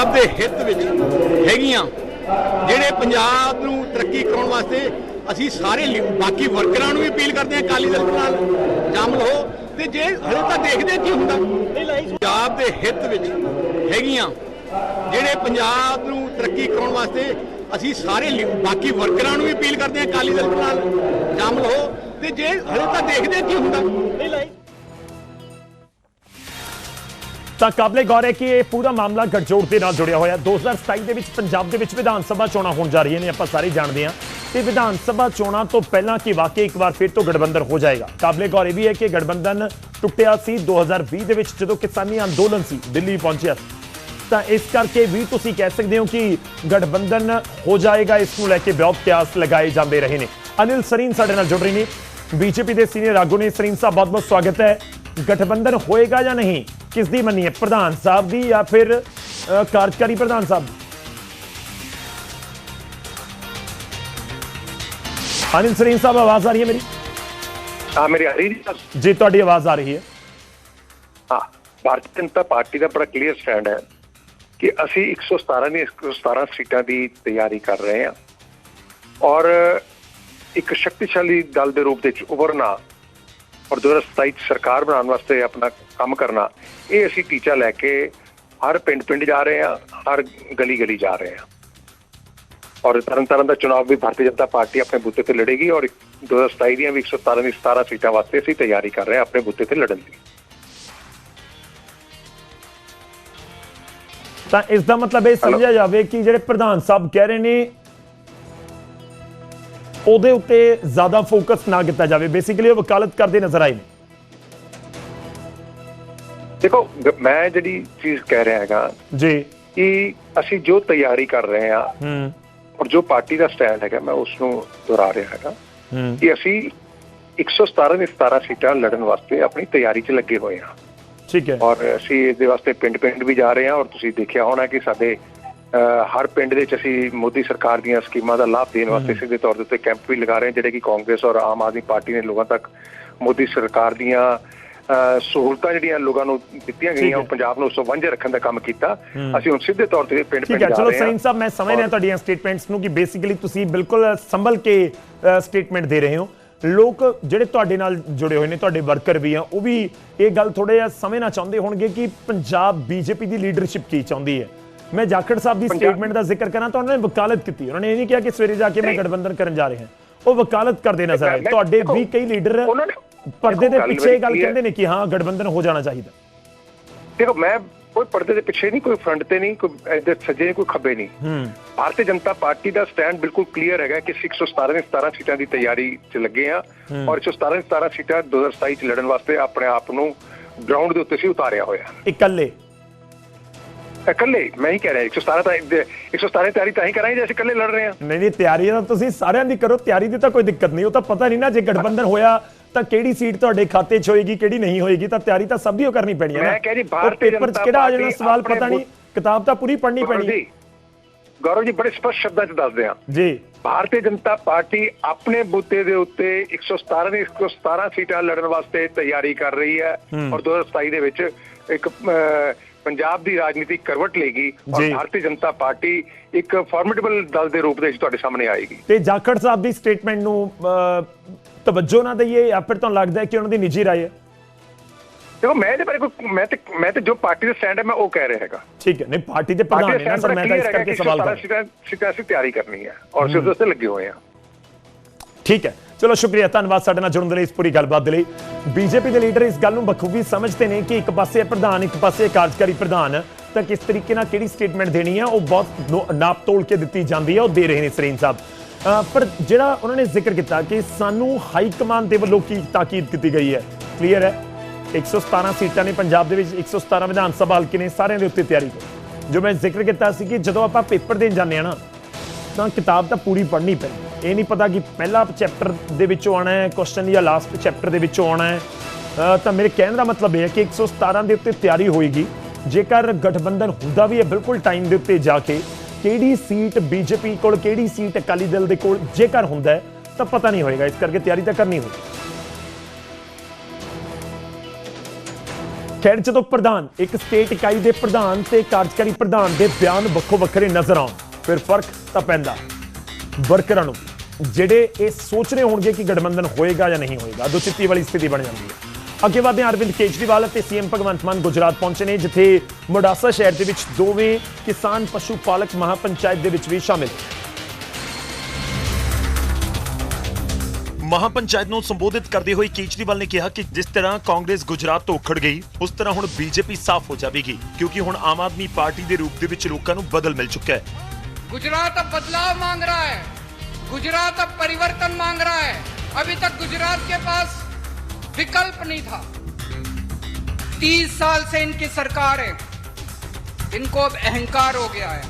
ਆਪਦੇ ਹਿੱਤ ਵਿੱਚ ਹੈਗੀਆਂ, ਜਿਹੜੇ ਪੰਜਾਬ ਨੂੰ ਤਰੱਕੀ ਕਰਾਉਣ ਵਾਸਤੇ ਅਸੀਂ ਸਾਰੇ ਲਿ- ਬਾਕੀ ਵਰਕਰਾਂ ਨੂੰ ਵੀ ਅਪੀਲ ਕਰਦੇ ਹਾਂ, ਅਕਾਲੀ ਦਲ ਨਾਲ ਸ਼ਾਮਲ ਹੋ। ਤੇ ਜੇ ਹਲੇ ਤਾਂ ਦੇਖਦੇ ਕੀ ਹੁੰਦਾ, ਪੰਜਾਬ ਦੇ ਹਿੱਤ ਵਿੱਚ ਹੈਗੀਆਂ, ਜਿਹੜੇ ਪੰਜਾਬ ਨੂੰ ਤਰੱਕੀ ਕਰਾਉਣ ਵਾਸਤੇ ਅਸੀਂ ਸਾਰੇ ਲਿ- ਬਾਕੀ ਵਰਕਰਾਂ ਨੂੰ ਵੀ ਅਪੀਲ ਕਰਦੇ ਹਾਂ, ਅਕਾਲੀ ਦਲ ਨਾਲ ਸ਼ਾਮਲ ਹੋ। ਤੇ ਜੇ ਹਲੇ ਤਾਂ ਦੇਖਦੇ ਕੀ ਹੁੰਦਾ। ਤਾਂ ਕਾਬਲੇ ਗੌਰ ਹੈ ਕਿ ਇਹ ਪੂਰਾ ਮਾਮਲਾ ਗੱਠਜੋੜ ਦੇ ਨਾਲ ਜੁੜਿਆ ਹੋਇਆ। 2027 ਦੇ ਵਿੱਚ ਪੰਜਾਬ ਦੇ ਵਿੱਚ ਵਿਧਾਨ ਸਭਾ ਚੋਣਾਂ ਹੋਣ ਜਾ ਰਹੀਆਂ ਨੇ, ਆਪਾਂ ਸਾਰੇ ਜਾਣਦੇ ਹਾਂ। ਤੇ ਵਿਧਾਨ ਸਭਾ ਚੋਣਾਂ ਤੋਂ ਪਹਿਲਾਂ ਕਿ ਵਾਕਈ ਇੱਕ ਵਾਰ ਫਿਰ ਤੋਂ ਗਠਬੰਧਨ ਹੋ ਜਾਏਗਾ। ਕਾਬਲੇ ਗੌਰ ਇਹ ਵੀ ਹੈ ਕਿ ਗਠਬੰਧਨ ਟੁੱਟਿਆ ਸੀ। 2020 ਦੇ ਵਿੱਚ ਜਦੋਂ ਕਿਸਾਨੀ ਅੰਦੋਲਨ ਸੀ, ਦਿੱਲੀ ਪਹੁੰਚਿਆ ਤਾਂ ਇਸ ਕਰਕੇ ਵੀ ਤੁਸੀਂ ਕਹਿ ਸਕਦੇ ਹੋ ਕਿ ਗਠਬੰਧਨ ਹੋ ਜਾਏਗਾ ਇਸ ਨੂੰ ਲੈ ਕੇ ਬਹੁਤ ਕਿਆਸ ਲਗਾਏ ਜਾਂਦੇ ਰਹੇ ਨੇ। ਅਨਿਲ ਸਰੀਨ ਸਾਡੇ ਨਾਲ ਜੁੜ ਰਹੇ ਨੇ। ਬੀਜੇਪੀ ਦੇ ਸੀਨੀਅਰ ਆਗੂ ਨੇ ਸਰੀਨ ਸਾਹਿਬ ਬਹੁਤ ਬਹੁਤ ਸਵਾਗਤ ਹੈ। ਗਠਬੰਧਨ ਹੋਏਗਾ ਜਾਂ ਨਹੀਂ ਕਿਸ ਦੀ ਮੰਨੀ ਹੈ ਪ੍ਰਧਾਨ ਸਾਹਿਬ ਦੀ ਜਾਂ ਫਿਰ ਕਾਰਜਕਾਰੀ ਪ੍ਰਧਾਨ ਸਾਹਿਬ? ਦੀ? ਅਨਿਲ ਸਰੀਨ ਸਾਹਿਬ ਆਵਾਜ਼ ਆ ਰਹੀ ਹੈ ਮੇਰੀ? ਹਾਂ ਮੇਰੀ ਹਰੀ ਜੀ ਜੀ ਤੁਹਾਡੀ ਆਵਾਜ਼ ਆ ਰਹੀ ਹੈ। ਹਾਂ ਭਾਰਤੀ ਜਨਤਾ ਪਾਰਟੀ ਦਾ ਬੜਾ ਕਲੀਅਰ ਸਟੈਂਡ ਹੈ। ਕਿ ਅਸੀਂ 117 ਦੀ 117 ਸੀਟਾਂ ਦੀ ਤਿਆਰੀ ਕਰ ਰਹੇ ਹਾਂ। ਔਰ ਇੱਕ ਸ਼ਕਤੀਸ਼ਾਲੀ ਦਲ ਦੇ ਰੂਪ ਵਿੱਚ ਉਭਰਨਾ ਔਰ 2027 ਚ ਸਰਕਾਰ ਬਣਾਉਣ ਵਾਸਤੇ ਆਪਣਾ ਕੰਮ ਕਰਨਾ, ਇਹ ਅਸੀਂ ਟੀਚਾ ਲੈ ਕੇ ਹਰ ਪਿੰਡ ਪਿੰਡ ਜਾ ਰਹੇ ਹਾਂ, ਹਰ ਗਲੀ ਗਲੀ ਜਾ ਰਹੇ ਹਾਂ। ਔਰ ਤਰਨ ਤਾਰਨ ਦਾ ਚੁਣਾਵ ਵੀ ਭਾਰਤੀ ਜਨਤਾ ਪਾਰਟੀ ਆਪਣੇ ਬੂਤੇ ਤੇ ਲੜੇਗੀ ਔਰ 2027 ਦੀਆਂ ਵੀ 117 ਦੀ 17 ਸੀਟਾਂ ਵਾਸਤੇ ਅਸੀਂ ਤਿਆਰੀ ਕਰ ਰਹੇ ਹਾਂ, ਆਪਣੇ ਬੂਤੇ ਤੇ ਲੜਨ ਦੀ। ਤਾਂ ਇਸ ਦਾ ਮਤਲਬ ਇਹ ਸਮਝਿਆ ਜਾਵੇ ਕਿ ਜਿਹੜੇ ਪ੍ਰਧਾਨ ਸਾਹਿਬ ਕਹਿ ਰਹੇ ਨੇ ਉਹਦੇ ਉੱਤੇ ਜ਼ਿਆਦਾ ਫੋਕਸ ਨਾ ਕੀਤਾ ਜਾਵੇ। ਬੇਸਿਕਲੀ ਉਹ ਵਕਾਲਤ ਕਰਦੇ ਨਜ਼ਰ ਆਏ ਨੇ। ਦੇਖੋ ਮੈਂ ਜਿਹੜੀ ਚੀਜ਼ ਕਹਿ ਰਿਹਾ ਹੈਗਾ ਜੀ। ਕਿ ਅਸੀਂ ਜੋ ਤਿਆਰੀ ਕਰ ਰਹੇ ਹਾਂ ਹੂੰ। ਔਰ ਜੋ ਪਾਰਟੀ ਦਾ ਸਟੈਂਡ ਹੈਗਾ ਮੈਂ ਉਸ ਨੂੰ ਦੁਹਰਾ ਰਿਹਾ ਹੈਗਾ ਕਿ ਅਸੀਂ 117 ਦੀ 17 ਸੀਟਾਂ ਲੜਨ ਵਾਸਤੇ ਆਪਣੀ ਤਿਆਰੀ 'ਚ ਲੱਗੇ ਹੋਏ ਹਾਂ। ਠੀਕ ਹੈ। ਔਰ ਅਸੀਂ ਇਸ ਦੇ ਵਾਸਤੇ ਪਿੰਡ ਪਿੰਡ ਵੀ ਜਾ ਰਹੇ ਹਾਂ ਔਰ ਤੁਸੀਂ ਦੇਖਿਆ ਹੋਣਾ ਕਿ ਸਾਡੇ ਹਰ ਪਿੰਡ ਦੇ ਵਿੱਚ ਅਸੀਂ ਮੋਦੀ ਸਰਕਾਰ ਦੀਆਂ ਸਕੀਮਾਂ ਦਾ ਲਾਭ ਦੇਣ ਵਾਸਤੇ ਸਿੱਧੇ ਤੌਰ ਦੇ ਉੱਤੇ ਕੈਂਪ ਵੀ ਲਗਾ ਰਹੇ ਹਾਂ ਜਿਹੜੇ ਕਿ ਕਾਂਗਰਸ ਔਰ ਆਮ ਆਦਮੀ ਪਾਰਟੀ ਨੇ ਲੋਕਾਂ ਤੱਕ ਮੋਦੀ ਸਰਕਾਰ ਦੀਆਂ ਸਹੂਲਤਾਂ ਜਿਹੜੀਆਂ ਲੋਕਾਂ ਨੂੰ ਦਿੱਤੀਆਂ ਗਈਆਂ। ਉਹ ਪੰਜਾਬ ਨੂੰ ਉਸ ਤੋਂ ਵਾਂਝੇ ਰੱਖਣ ਦਾ ਕੰਮ ਕੀਤਾ। ਅਸੀਂ ਹੁਣ ਸਿੱਧੇ ਤੌਰ ਤੇ ਪਿੰਡ ਪਿੰਡ ਜਾ ਚਲੋ ਰਹੇ ਹਾਂ। ਸਰੀਨ ਸਾਹਿਬ ਮੈਂ ਸਮਝ ਰਿਹਾ ਤੁਹਾਡੀਆਂ ਸਟੇਟਮੈਂਟਸ ਨੂੰ ਕਿ ਬੇਸਿਕਲੀ ਤੁਸੀਂ ਬਿਲਕੁਲ ਸੰਭਲ ਕੇ ਸਟੇਟਮੈਂਟ ਦੇ ਰਹੇ ਹੋ। ਲੋਕ ਜਿਹੜੇ ਤੁਹਾਡੇ ਨਾਲ ਜੁੜੇ ਹੋਏ ਨੇ ਤੁਹਾਡੇ ਵਰਕਰ ਵੀ ਆ ਉਹ ਵੀ ਇਹ ਗੱਲ ਥੋੜੇ ਜਿਹਾ ਸਮਝਣਾ ਚਾਹੁੰਦੇ ਹੋਣਗੇ ਕਿ ਪੰਜਾਬ ਬੀਜੇਪੀ ਦੀ ਲੀਡਰਸ਼ਿਪ ਕੀ ਚਾਹੁੰਦੀ ਹੈ। ਮੈਂ ਜਾਖੜ ਸਾਹਿਬ ਦੀ ਸਟੇਟਮੈਂਟ ਦਾ ਜ਼ਿਕਰ ਕਰਾਂ ਤਾਂ ਉਹਨਾਂ ਨੇ ਵਕਾਲਤ ਕੀਤੀ। ਉਹਨਾਂ ਨੇ ਇਹ ਨਹੀਂ ਕਿਹਾ ਕਿ ਸਵੇਰੇ ਜਾ ਕੇ ਮੈਂ। ਗਠਬੰਧਨ ਕਰਨ ਜਾ ਰਹੇ। ਹਾਂ ਉਹ ਵਕਾਲਤ ਕਰਦੇ ਨਜ਼ਰ ਆਏ। ਤੁਹਾਡੇ ਵੀ ਕਈ ਲੀਡਰ ਪਰਦੇ ਦੇ ਪਿੱਛੇ ਇਹ ਗੱਲ ਕਹਿੰਦੇ ਨੇ ਕਿ ਹਾਂ ਗਠਬੰਧਨ ਹੋ ਜਾਣਾ ਚਾਹੀਦਾ। ਦੇਖੋ ਮੈਂ ਕੋਈ ਪਰਦੇ ਦੇ ਪਿੱਛੇ ਨਹੀਂ ਕੋਈ ਫਰੰਟ ਤੇ ਨਹੀਂ ਕੋਈ ਇੱਧਰ ਸੱਜੇ ਕੋਈ ਖੱਬੇ ਨਹੀਂ। ਭਾਰਤੀ ਜਨਤਾ ਪਾਰਟੀ ਦਾ ਸਟੈਂਡ ਬਿਲਕੁਲ ਕਲੀਅਰ ਹੈਗਾ ਕਿ ਅਸੀਂ 117 ਦੇ 17 ਸੀਟਾਂ ਦੀ ਤਿਆਰੀ 'ਚ ਲੱਗੇ ਆ ਔਰ 117 ਦੇ 17 ਸੀਟਾਂ 2027 'ਚ ਲੜਨ ਵਾਸਤੇ ਆਪਣੇ ਆਪ ਨੂੰ ਗਰਾਊਂਡ ਦੇ ਉੱਤੇ ਸੀ ਉਤਾਰਿਆ ਹੋਇਆ। ਇਕੱਲੇ? ਇਕੱਲੇ ਮੈਂ ਹੀ ਕਹਿ ਰਿਹਾ 117 ਤਾਂ 117 ਦੀ ਤਿਆਰੀ ਤਾਂ ਹੀ ਕਰਾਂਗੇ ਜੇ ਅਸੀਂ ਇਕੱਲੇ ਲੜ ਰਹੇ ਹਾਂ। ਨਹੀਂ ਨਹੀਂ ਤਿਆਰੀ ਤਾਂ ਤੁਸੀਂ ਸਾਰਿਆਂ ਦੀ ਕਰੋ ਤਿਆਰੀ ਦੀ ਤਾਂ ਕੋਈ ਦਿੱਕਤ ਨਹੀਂ ਉਹ ਤਾਂ ਪਤਾ ਨਹੀਂ ਨਾ ਜੇ ਗਠਬੰਧਨ ਹੋਇਆ ਤਾਂ ਕਿਹੜੀ ਸੀਟ ਤੁਹਾਡੇ ਖਾਤੇ 'ਚ ਹੋਏਗੀ ਕਿਹੜੀ ਨਹੀਂ ਹੋਏਗੀ ਤਾਂ ਤਿਆਰੀ ਤਾਂ ਸਭ ਦੀ ਕਰਨੀ ਪੈਣੀ ਹੈ ਨਾ। ਮੈਂ ਭਾਰਤੀ ਪੇਪਰ 'ਚ ਕਿਹੜਾ ਆ ਜਾਣਾ? ਸਵਾਲ ਪਤਾ ਨਹੀਂ ਕਿਤਾਬ ਤਾਂ ਪੂਰੀ ਪੜ੍ਹਨੀ ਪੈਣੀ। ਗੌਰਵ ਜੀ ਬੜੇ ਸਪਸ਼ਟ ਸ਼ਬਦਾਂ 'ਚ ਦੱਸਦੇ ਹਾਂ। ਜੀ। ਭਾਰਤੀ ਜਨਤਾ ਪਾਰਟੀ ਆਪਣੇ ਬੂਤੇ ਦੇ ਉੱਤੇ 117 ਦੀ 117 ਸੀਟਾਂ ਲੜਨ ਵਾਸਤੇ ਤਿਆਰੀ ਕਰ ਰਹੀ ਹੈ ਔਰ 2027 ਦੇ ਵਿੱਚ ਇੱਕ ਪੰਜਾਬ ਦੀ ਰਾਜਨੀਤੀ ਕਰਵਟ ਲੇਗੀ ਔਰ। ਭਾਰਤੀ ਜਨਤਾ ਪਾਰਟੀ ਇੱਕ ਫਾਰਮੀਡੇਬਲ ਦਲ ਦੇ ਰੂਪ ਦੇ ਵਿੱਚ ਤੁਹਾਡੇ ਸਾਹਮਣੇ ਆਏਗੀ। ਤੇ ਜਾਖੜ ਸਾਹਿਬ ਦੀ ਸਟੇਟਮੈਂਟ ਨੂੰ ਤਵੱਜੋ ਨਾ ਦਈਏ ਜਾਂ ਫਿਰ ਤੁਹਾਨੂੰ ਲੱਗਦਾ ਹੈ ਕਿ ਉਹਨਾਂ ਦੀ ਨਿੱਜੀ ਰਾਏ ਹੈ? ਦੇਖੋ ਮੈਂ ਇਹਦੇ ਬਾਰੇ ਕੋਈ ਮੈਂ ਤੇ ਮੈਂ ਤੇ ਜੋ ਪਾਰਟੀ ਦਾ ਸਟੈਂਡ ਹੈ ਮੈਂ ਉਹ ਕਹਿ ਰਿਹਾ ਹੈਗਾ। ਠੀਕ ਹੈ ਨਹੀਂ ਪਾਰਟੀ ਦੇ ਪ੍ਰਧਾਨ ਨੇ ਸਰ ਮੈਂ ਤਾਂ ਇਸ ਕਰਕੇ ਸਵਾਲ ਕਰ 117 ਸੀਟਾਂ ਸੀਟਾਂ ਅਸੀਂ ਤਿਆਰੀ ਕਰਨੀ ਹੈ ਔਰ ਅਸੀਂ ਉਸ ਵਾਸਤੇ ਲੱਗੇ ਹੋਏ ਹਾਂ ਠੀਕ ਹੈ ਚਲੋ ਸ਼ੁਕਰੀਆ ਧੰਨਵਾਦ ਸਾਡੇ ਨਾਲ ਜੁੜਨ ਦੇ ਲਈ ਇਸ ਪੂਰੀ ਗੱਲਬਾਤ ਦੇ ਲਈ। ਬੀਜੇਪੀ ਦੇ ਲੀਡਰ ਇਸ ਗੱਲ ਨੂੰ ਬਖੂਬੀ ਸਮਝਦੇ ਨੇ ਕਿ ਇੱਕ ਪਾਸੇ ਪ੍ਰਧਾਨ ਇੱਕ ਪਾਸੇ ਕਾਰਜਕਾਰੀ ਪ੍ਰਧਾਨ। ਤਾਂ ਕਿਸ ਤਰੀਕੇ ਨਾਲ ਕਿਹੜੀ ਸਟੇਟਮੈਂਟ ਦੇਣੀ ਹੈ ਉਹ ਬਹੁਤ ਨਾਪ ਤੋਲ ਕੇ ਦਿੱਤੀ ਜਾਂਦੀ ਹੈ ਉਹ ਦੇ ਰਹੇ ਨੇ ਸਰੀਨ ਸਾਹਿਬ। ਪਰ ਜਿਹੜਾ ਉਹਨਾਂ ਨੇ ਜ਼ਿਕਰ ਕੀਤਾ ਕਿ ਸਾਨੂੰ ਹਾਈ ਕਮਾਂਡ ਦੇ ਵੱਲੋਂ ਕੀ ਤਾਕੀਦ ਕੀਤੀ ਗਈ ਹੈ ਕਲੀਅਰ ਹੈ? 117 ਸੀਟਾਂ ਨੇ ਪੰਜਾਬ ਦੇ ਵਿੱਚ 117 ਵਿਧਾਨ ਸਭਾ ਹਲਕੇ ਨੇ ਸਾਰਿਆਂ ਦੇ ਉੱਤੇ ਤਿਆਰੀ ਕਰੋ ਜੋ ਮੈਂ ਜ਼ਿਕਰ ਕੀਤਾ ਸੀ ਕਿ ਜਦੋਂ ਆਪਾਂ ਪੇਪਰ ਦੇਣ ਜਾਂਦੇ ਆ ਨਾ, ਤਾਂ ਕਿਤਾਬ ਤਾਂ ਪੂਰੀ ਪੜ੍ਹਨੀ ਪੈਂਦੀ ਇਹ ਨਹੀਂ ਪਤਾ ਕਿ ਪਹਿਲਾ ਚੈਪਟਰ ਦੇ ਵਿੱਚੋਂ ਆਉਣਾ ਹੈ ਕੁਐਸਚਨ ਜਾਂ ਲਾਸਟ ਚੈਪਟਰ ਦੇ ਵਿੱਚੋਂ ਆਉਣਾ ਹੈ। ਤਾਂ ਮੇਰੇ ਕਹਿਣ ਦਾ ਮਤਲਬ ਇਹ ਹੈ ਕਿ 117 ਦੇ ਉੱਤੇ ਤਿਆਰੀ ਹੋਏਗੀ। ਜੇਕਰ ਗਠਬੰਧਨ ਹੁੰਦਾ ਵੀ ਹੈ ਬਿਲਕੁਲ ਟਾਈਮ ਦੇ ਉੱਤੇ ਜਾ ਕੇ ਕਿਹੜੀ ਸੀਟ ਬੀਜੇਪੀ ਕੋਲ, ਕਿਹੜੀ ਸੀਟ ਅਕਾਲੀ ਦਲ ਦੇ ਕੋਲ ਜੇਕਰ ਹੁੰਦਾ ਤਾਂ ਪਤਾ ਨਹੀਂ ਹੋਏਗਾ। ਇਸ ਕਰਕੇ ਤਿਆਰੀ ਤਾਂ ਕਰਨੀ ਹੋਵੇ ਖੈਰ, ਜਦੋਂ ਪ੍ਰਧਾਨ, ਇੱਕ ਸਟੇਟ ਇਕਾਈ ਦੇ ਪ੍ਰਧਾਨ ਤੇ ਕਾਰਜਕਾਰੀ ਪ੍ਰਧਾਨ ਦੇ ਬਿਆਨ ਵੱਖੋ ਵੱਖਰੇ ਨਜ਼ਰ ਆਉਣ, ਫਿਰ ਫ਼ਰਕ ਤਾਂ ਪੈਂਦਾ। ਵਰਕਰਾਂ ਨੂੰ, ਜਿਹੜੇ ਇਹ ਸੋਚ ਰਹੇ ਹੋਣਗੇ ਕਿ ਗਠਬੰਧਨ ਹੋਏਗਾ ਜਾਂ ਨਹੀਂ ਹੋਏਗਾ ਦੋ ਚਿੱਤੀ ਵਾਲੀ ਸਥਿਤੀ ਬਣ ਜਾਂਦੀ ਹੈ। ਅੱਗੇ ਵਧਦੇ ਹਾਂ ਅਰਵਿੰਦ ਕੇਜਰੀਵਾਲ ਅਤੇ ਸੀਐਮ ਭਗਵੰਤ ਮਾਨ ਗੁਜਰਾਤ ਪਹੁੰਚੇ ਨੇ ਜਿੱਥੇ ਮੋਡਾਸਾ ਸ਼ਹਿਰ ਦੇ ਵਿੱਚ ਦੋਵੇਂ ਕਿਸਾਨ ਪਸ਼ੂ ਪਾਲਕ ਮਹਾਪੰਚਾਇਤ ਦੇ ਵਿੱਚ ਵੀ ਸ਼ਾਮਿਲ ਮਹਾਪੰਚਾਇਤ ਨੂੰ ਸੰਬੋਧਿਤ ਕਰਦੇ ਹੋਏ ਕੇਜਰੀਵਾਲ ਨੇ ਕਿਹਾ ਕਿ ਜਿਸ ਤਰ੍ਹਾਂ ਕਾਂਗਰਸ ਗੁਜਰਾਤ ਤੋਂ ਉਖੜ ਗਈ ਉਸ ਤਰ੍ਹਾਂ ਹੁਣ ਬੀਜੇਪੀ ਸਾਫ਼ ਹੋ ਜਾਵੇਗੀ ਕਿਉਂਕਿ ਹੁਣ ਆਮ ਆਦਮੀ ਪਾਰਟੀ ਦੇ ਰੂਪ ਦੇ ਵਿੱਚ ਲੋਕਾਂ ਨੂੰ ਬਦਲ ਮਿਲ ਚੁੱਕਾ ਹੈ गुजरात अब बदलाव मांग रहा है गुजरात अब परिवर्तन मांग रहा है अभी तक गुजरात के पास विकल्प नहीं था तीस साल से इनकी सरकार है इनको अब अहंकार हो गया है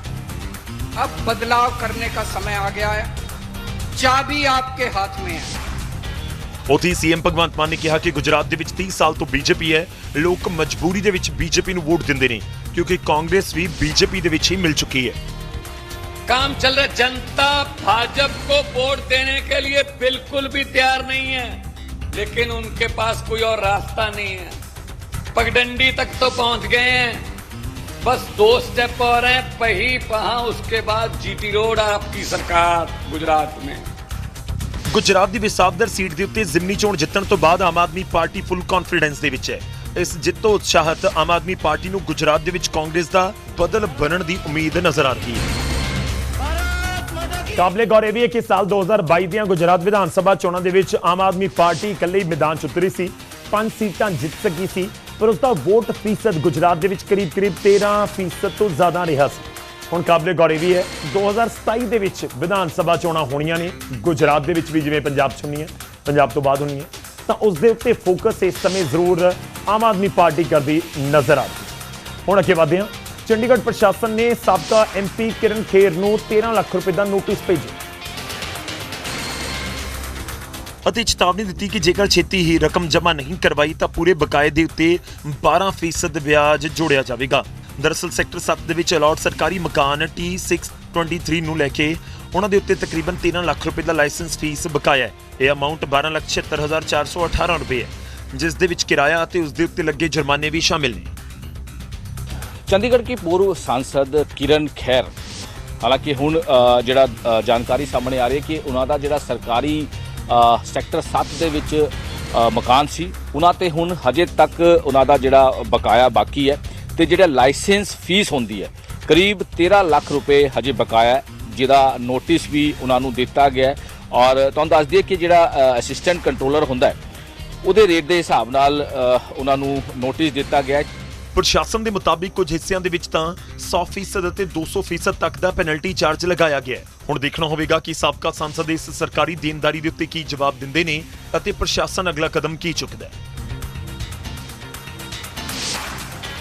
अब बदलाव करने का समय आ गया है चाबी आपके हाथ में है ਉੱਥੇ ਸੀਐਮ ਭਗਵੰਤ ਮਾਨ ਨੇ ਕਿਹਾ ਕਿ ਗੁਜਰਾਤ ਦੇ ਵਿੱਚ 30 ਸਾਲ ਤੋਂ ਬੀਜੇਪੀ ਹੈ ਲੋਕ ਮਜਬੂਰੀ ਦੇ ਵਿੱਚ ਬੀਜੇਪੀ ਨੂੰ ਵੋਟ ਦਿੰਦੇ ਨੇ ਕਿਉਂਕਿ ਕਾਂਗਰਸ ਵੀ ਬੀਜੇਪੀ ਦੇ ਵਿੱਚ ਹੀ ਮਿਲ ਚੁੱਕੀ ਹੈ काम चल रहा है जनता भाजपा को वोट देने के लिए बिल्कुल भी तैयार नहीं है लेकिन उनके पास कोई और रास्ता नहीं है पगडंडी तक तो पहुंच गए हैं बस दो स्टेप और हैं पही पहा उसके बाद जीटी रोड आपकी सरकार गुजरात में ਗੁਜਰਾਤ ਦੀ ਵਿਸਾਖਦਰ ਸੀਟ ਦੇ ਉੱਤੇ ਜ਼ਿਮਨੀ ਚੋਣ ਜਿੱਤਣ ਤੋਂ ਬਾਅਦ ਆਮ ਆਦਮੀ ਪਾਰਟੀ ਫੁੱਲ ਕੌਨਫੀਡੈਂਸ ਦੇ ਵਿੱਚ ਹੈ ਇਸ ਜਿੱਤ ਤੋਂ ਉਤਸ਼ਾਹਤ ਆਮ ਆਦਮੀ ਪਾਰਟੀ ਨੂੰ ਗੁਜਰਾਤ ਦੇ ਵਿੱਚ ਕਾਂਗਰਸ ਦਾ ਬਦਲ ਬਣਨ ਦੀ ਉਮੀਦ ਨਜ਼ਰ ਆ ਰਹੀ ਹੈ ਕਾਬਲੇ ਗੌਰ ਇਹ ਵੀ ਹੈ ਕਿ ਸਾਲ 2022 ਦੀਆਂ ਗੁਜਰਾਤ ਵਿਧਾਨ ਸਭਾ ਚੋਣਾਂ ਦੇ ਵਿੱਚ ਆਮ ਆਦਮੀ ਪਾਰਟੀ ਇਕੱਲੇ ਹੀ ਮੈਦਾਨ 'ਚ ਉਤਰੀ ਸੀ। ਪੰਜ ਸੀਟਾਂ ਜਿੱਤ ਸਕੀ ਸੀ, ਪਰ ਉਸ ਦਾ ਵੋਟ ਫੀਸਦ ਗੁਜਰਾਤ ਦੇ ਵਿੱਚ ਕਰੀਬ-ਕਰੀਬ 13 ਫੀਸਦ ਤੋਂ ਜ਼ਿਆਦਾ ਰਿਹਾ ਸੀ। ਹੁਣ ਕਾਬਲੇ ਗੌਰ ਇਹ ਵੀ ਹੈ 2027 ਦੇ ਵਿੱਚ ਵਿਧਾਨ ਸਭਾ ਚੋਣਾਂ ਹੋਣੀਆਂ ਨੇ, ਗੁਜਰਾਤ ਦੇ ਵਿੱਚ ਵੀ ਜਿਵੇਂ ਪੰਜਾਬ 'ਚ ਹੋਣੀਆਂ ਪੰਜਾਬ ਤੋਂ ਬਾਅਦ ਹੋਣੀਆਂ ਤਾਂ ਉਸ ਦੇ ਉੱਤੇ ਫੋਕਸ ਇਸ ਸਮੇਂ ਜ਼ਰੂਰ ਆਮ ਆਦਮੀ ਪਾਰਟੀ ਕਰਦੀ ਨਜ਼ਰ ਆ ਰਹੀ ਹੁਣ ਅੱਗੇ ਵਧਦੇ ਹਾਂ। ਚੰਡੀਗੜ੍ਹ ਪ੍ਰਸ਼ਾਸਨ ਨੇ ਸਾਬਕਾ ਐਮਪੀ ਕਿਰਨ ਖੇਰ ਨੂੰ 13 ਲੱਖ ਰੁਪਏ ਦਾ ਨੋਟਿਸ ਭੇਜਿਆ। ਅਤੇ ਚੇਤਾਵਨੀ ਦਿੱਤੀ ਕਿ ਜੇਕਰ ਛੇਤੀ ਹੀ ਰਕਮ ਜਮ੍ਹਾਂ ਨਹੀਂ ਕਰਵਾਈ, ਤਾਂ ਪੂਰੇ ਬਕਾਏ ਦੇ ਉੱਤੇ 12% ਵਿਆਜ ਜੋੜਿਆ ਜਾਵੇਗਾ। ਦਰਅਸਲ ਸੈਕਟਰ 7 ਦੇ ਵਿੱਚ ਅਲਾਟ ਸਰਕਾਰੀ ਮਕਾਨ T623 ਨੂੰ ਲੈ ਕੇ ਉਹਨਾਂ ਦੇ ਉੱਤੇ ਤਕਰੀਬਨ 13 ਲੱਖ ਰੁਪਏ ਦਾ ਲਾਇਸੈਂਸ ਫੀਸ ਬਕਾਇਆ ਹੈ। ਇਹ ਅਮਾਉਂਟ 1276418 ਰੁਪਏ ਹੈ, ਜਿਸ ਦੇ ਵਿੱਚ ਕਿਰਾਇਆ ਅਤੇ ਉਸ ਦੇ ਉੱਤੇ ਲੱਗੇ ਜੁਰਮਾਨੇ ਵੀ ਸ਼ਾਮਿਲ ਨੇ। ਚੰਡੀਗੜ੍ਹ ਕੀ पूर्व सांसद किरण खैर ਹਾਲਾਂਕਿ ਹੁਣ ਅ, ਜਿਹੜਾ ਅ, ਜਾਣਕਾਰੀ ਸਾਹਮਣੇ ਆ ਰਹੀ ਹੈ ਕਿ ਉਹਨਾਂ ਦਾ ਜਿਹੜਾ ਸਰਕਾਰੀ ਅ, ਸੈਕਟਰ 7 ਦੇ ਵਿੱਚ ਅ, ਮਕਾਨ ਸੀ ਉਹਨਾਂ ਤੇ ਹੁਣ ਹਜੇ ਤੱਕ ਉਹਨਾਂ ਦਾ ਜਿਹੜਾ ਬਕਾਇਆ ਬਾਕੀ ਹੈ ਤੇ ਜਿਹੜਾ ਲਾਇਸੈਂਸ ਫੀਸ ਹੁੰਦੀ ਹੈ ਕਰੀਬ 13 ਲੱਖ ਰੁਪਏ ਹਜੇ ਬਕਾਇਆ ਹੈ ਜਿਹਦਾ ਨੋਟਿਸ ਵੀ ਉਹਨਾਂ ਨੂੰ ਦਿੱਤਾ ਗਿਆ ਹੈ ਔਰ ਤੁਹਾਨੂੰ ਦੱਸ ਦਈਏ ਕਿ ਜਿਹੜਾ ਅਸਿਸਟੈਂਟ ਕੰਟਰੋਲਰ ਹੁੰਦਾ ਹੈ ਉਹਦੇ ਰੇਟ ਦੇ ਹਿਸਾਬ ਨਾਲ ਅ, ਉਹਨਾਂ ਨੂੰ ਨੋਟਿਸ ਦਿੱਤਾ ਗਿਆ ਹੈ ਪ੍ਰਸ਼ਾਸਨ ਦੇ ਮੁਤਾਬਿਕ ਕੁਝ ਹਿੱਸਿਆਂ ਦੇ ਵਿੱਚ ਤਾਂ 100% ਅਤੇ 200% ਤੱਕ ਦਾ ਪੈਨਲਟੀ ਚਾਰਜ ਲਗਾਇਆ ਗਿਆ ਹੈ। ਹੁਣ ਦੇਖਣਾ ਹੋਵੇਗਾ ਕਿ ਸਾਬਕਾ ਸੰਸਦ ਇਸ ਸਰਕਾਰੀ ਦੇਣਦਾਰੀ ਦੇ ਉੱਤੇ ਕੀ ਜਵਾਬ ਦਿੰਦੇ ਨੇ ਅਤੇ ਪ੍ਰਸ਼ਾਸਨ ਅਗਲਾ ਕਦਮ ਕੀ ਚੁੱਕਦਾ ਹੈ।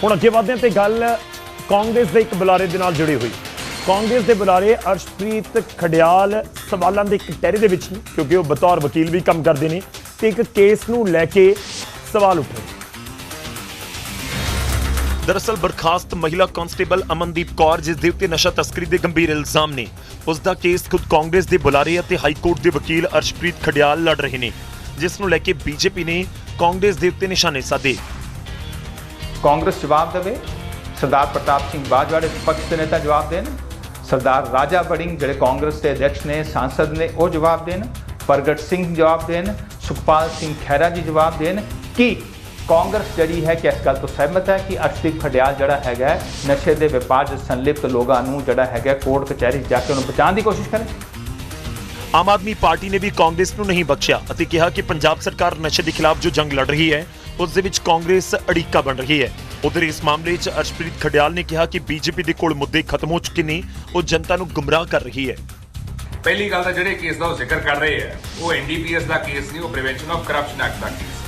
ਹੁਣ ਅੱਗੇ ਵਧਦੇ ਤੇ ਗੱਲ ਕਾਂਗਰਸ ਦੇ ਇੱਕ ਬੁਲਾਰੇ ਦੇ ਨਾਲ ਜੁੜੀ ਹੋਈ। ਕਾਂਗਰਸ ਦੇ ਬੁਲਾਰੇ ਅਰਸ਼ਪ੍ਰੀਤ ਖੜਿਆਲ ਸਵਾਲਾਂ ਦੇ ਇੱਕ ਟਹਿਰੇ ਦੇ ਵਿੱਚ ਨੇ, ਕਿਉਂਕਿ ਉਹ ਬਤੌਰ ਵਕੀਲ ਵੀ ਕੰਮ ਕਰਦੇ ਨੇ ਤੇ ਇੱਕ ਕੇਸ ਨੂੰ ਲੈ ਕੇ ਸਵਾਲ ਉੱਠੇ ਦਰਅਸਲ ਬਰਖਾਸਤ ਮਹਿਲਾ ਕਾਂਸਟੇਬਲ ਅਮਨਦੀਪ ਕੌਰ, ਜਿਸ ਦੇ ਉੱਤੇ ਨਸ਼ਾ ਤਸਕਰੀ ਦੇ ਗੰਭੀਰ ਇਲਜ਼ਾਮ ਨੇ, ਉਸ ਦਾ ਕੇਸ ਖੁਦ ਕਾਂਗਰਸ ਦੇ ਬੁਲਾਰੇ ਅਤੇ ਹਾਈ ਕੋਰਟ ਦੇ ਵਕੀਲ ਅਰਸ਼ਪ੍ਰੀਤ ਖਡਿਆਲ ਲੜ ਰਹੇ ਨੇ, ਜਿਸ ਨੂੰ ਲੈ ਕੇ ਬੀਜੇਪੀ ਨੇ ਕਾਂਗਰਸ ਦੇ ਉੱਤੇ ਨਿਸ਼ਾਨੇ ਸਾਧੇ। ਕਾਂਗਰਸ ਜਵਾਬ ਦੇਵੇ, ਸਰਦਾਰ ਪ੍ਰਤਾਪ ਸਿੰਘ ਬਾਜਵਾ ਦੇ ਪਕਸ਼ ਦੇ ਨੇਤਾ ਜਵਾਬ ਦੇਣ, ਸਰਦਾਰ ਰਾਜਾ ਬੜਿੰਗ ਜਿਹੜੇ ਕਾਂਗਰਸ ਦੇ ਅਧਿਕਸ਼ ਨੇ, ਸਾਂਸਦ ਨੇ, ਉਹ ਜਵਾਬ ਦੇਣ, ਪ੍ਰਗਟ ਸਿੰਘ ਜਵਾਬ ਦੇਣ, ਸੁਖਪਾਲ ਸਿੰਘ ਖਹਿਰਾ ਜੀ ਜਵਾਬ ਦੇਣ, ਕਿ ਕਾਂਗਰਸ ਜਿਹੜੀ ਹੈ ਕਿ ਇਸ ਗੱਲ ਤੋਂ ਸਹਿਮਤ ਹੈ ਕਿ ਅਰਸ਼ਦੀਪ ਖੜਿਆਲ ਜਿਹੜਾ ਹੈਗਾ ਨਸ਼ੇ ਦੇ ਵਪਾਰ 'ਚ ਸੰਲਿਪਤ ਲੋਕਾਂ ਨੂੰ ਜਿਹੜਾ ਹੈਗਾ ਕੋਰਟ ਕਚਹਿਰੀ 'ਚ ਜਾ ਕੇ ਉਹਨੂੰ ਬਚਾਉਣ ਦੀ ਕੋਸ਼ਿਸ਼ ਕਰੇ। ਆਮ ਆਦਮੀ ਪਾਰਟੀ ਨੇ ਵੀ ਕਾਂਗਰਸ ਨੂੰ ਨਹੀਂ ਬਖਸ਼ਿਆ ਅਤੇ ਕਿਹਾ ਕਿ ਪੰਜਾਬ ਸਰਕਾਰ ਨਸ਼ੇ ਦੇ ਖਿਲਾਫ ਜੋ ਜੰਗ ਲੜ ਰਹੀ ਹੈ ਉਸ ਦੇ ਵਿੱਚ ਕਾਂਗਰਸ ਅੜਿੱਕਾ ਬਣ ਰਹੀ ਹੈ। ਉਧਰ ਇਸ ਮਾਮਲੇ 'ਚ ਅਰਸ਼ਪ੍ਰੀਤ ਖੜਿਆਲ ਨੇ ਕਿਹਾ ਕਿ ਬੀਜੇਪੀ ਦੇ ਕੋਲ ਮੁੱਦੇ ਖਤਮ ਹੋ ਚੁੱਕੇ ਨੇ ਉਹ ਜਨਤਾ ਨੂੰ ਗੁੰਮਰਾਹ ਕਰ ਰਹੀ ਹੈ। ਪਹਿਲੀ ਗੱਲ ਤਾਂ ਜਿਹੜੇ ਕੇਸ ਦਾ ਉਹ ਜ਼ਿਕਰ ਕਰ ਰਹੇ ਹੈ ਉਹ ਐਨਡੀਪੀਐਸ ਦਾ ਕੇਸ ਨਹੀਂ ਉਹ ਪ੍ਰੀਵੈਂਸ਼ਨ ਆਫ ਕਰਪਸ਼ਨ ਐਕਟ ਦਾ ਕੇਸ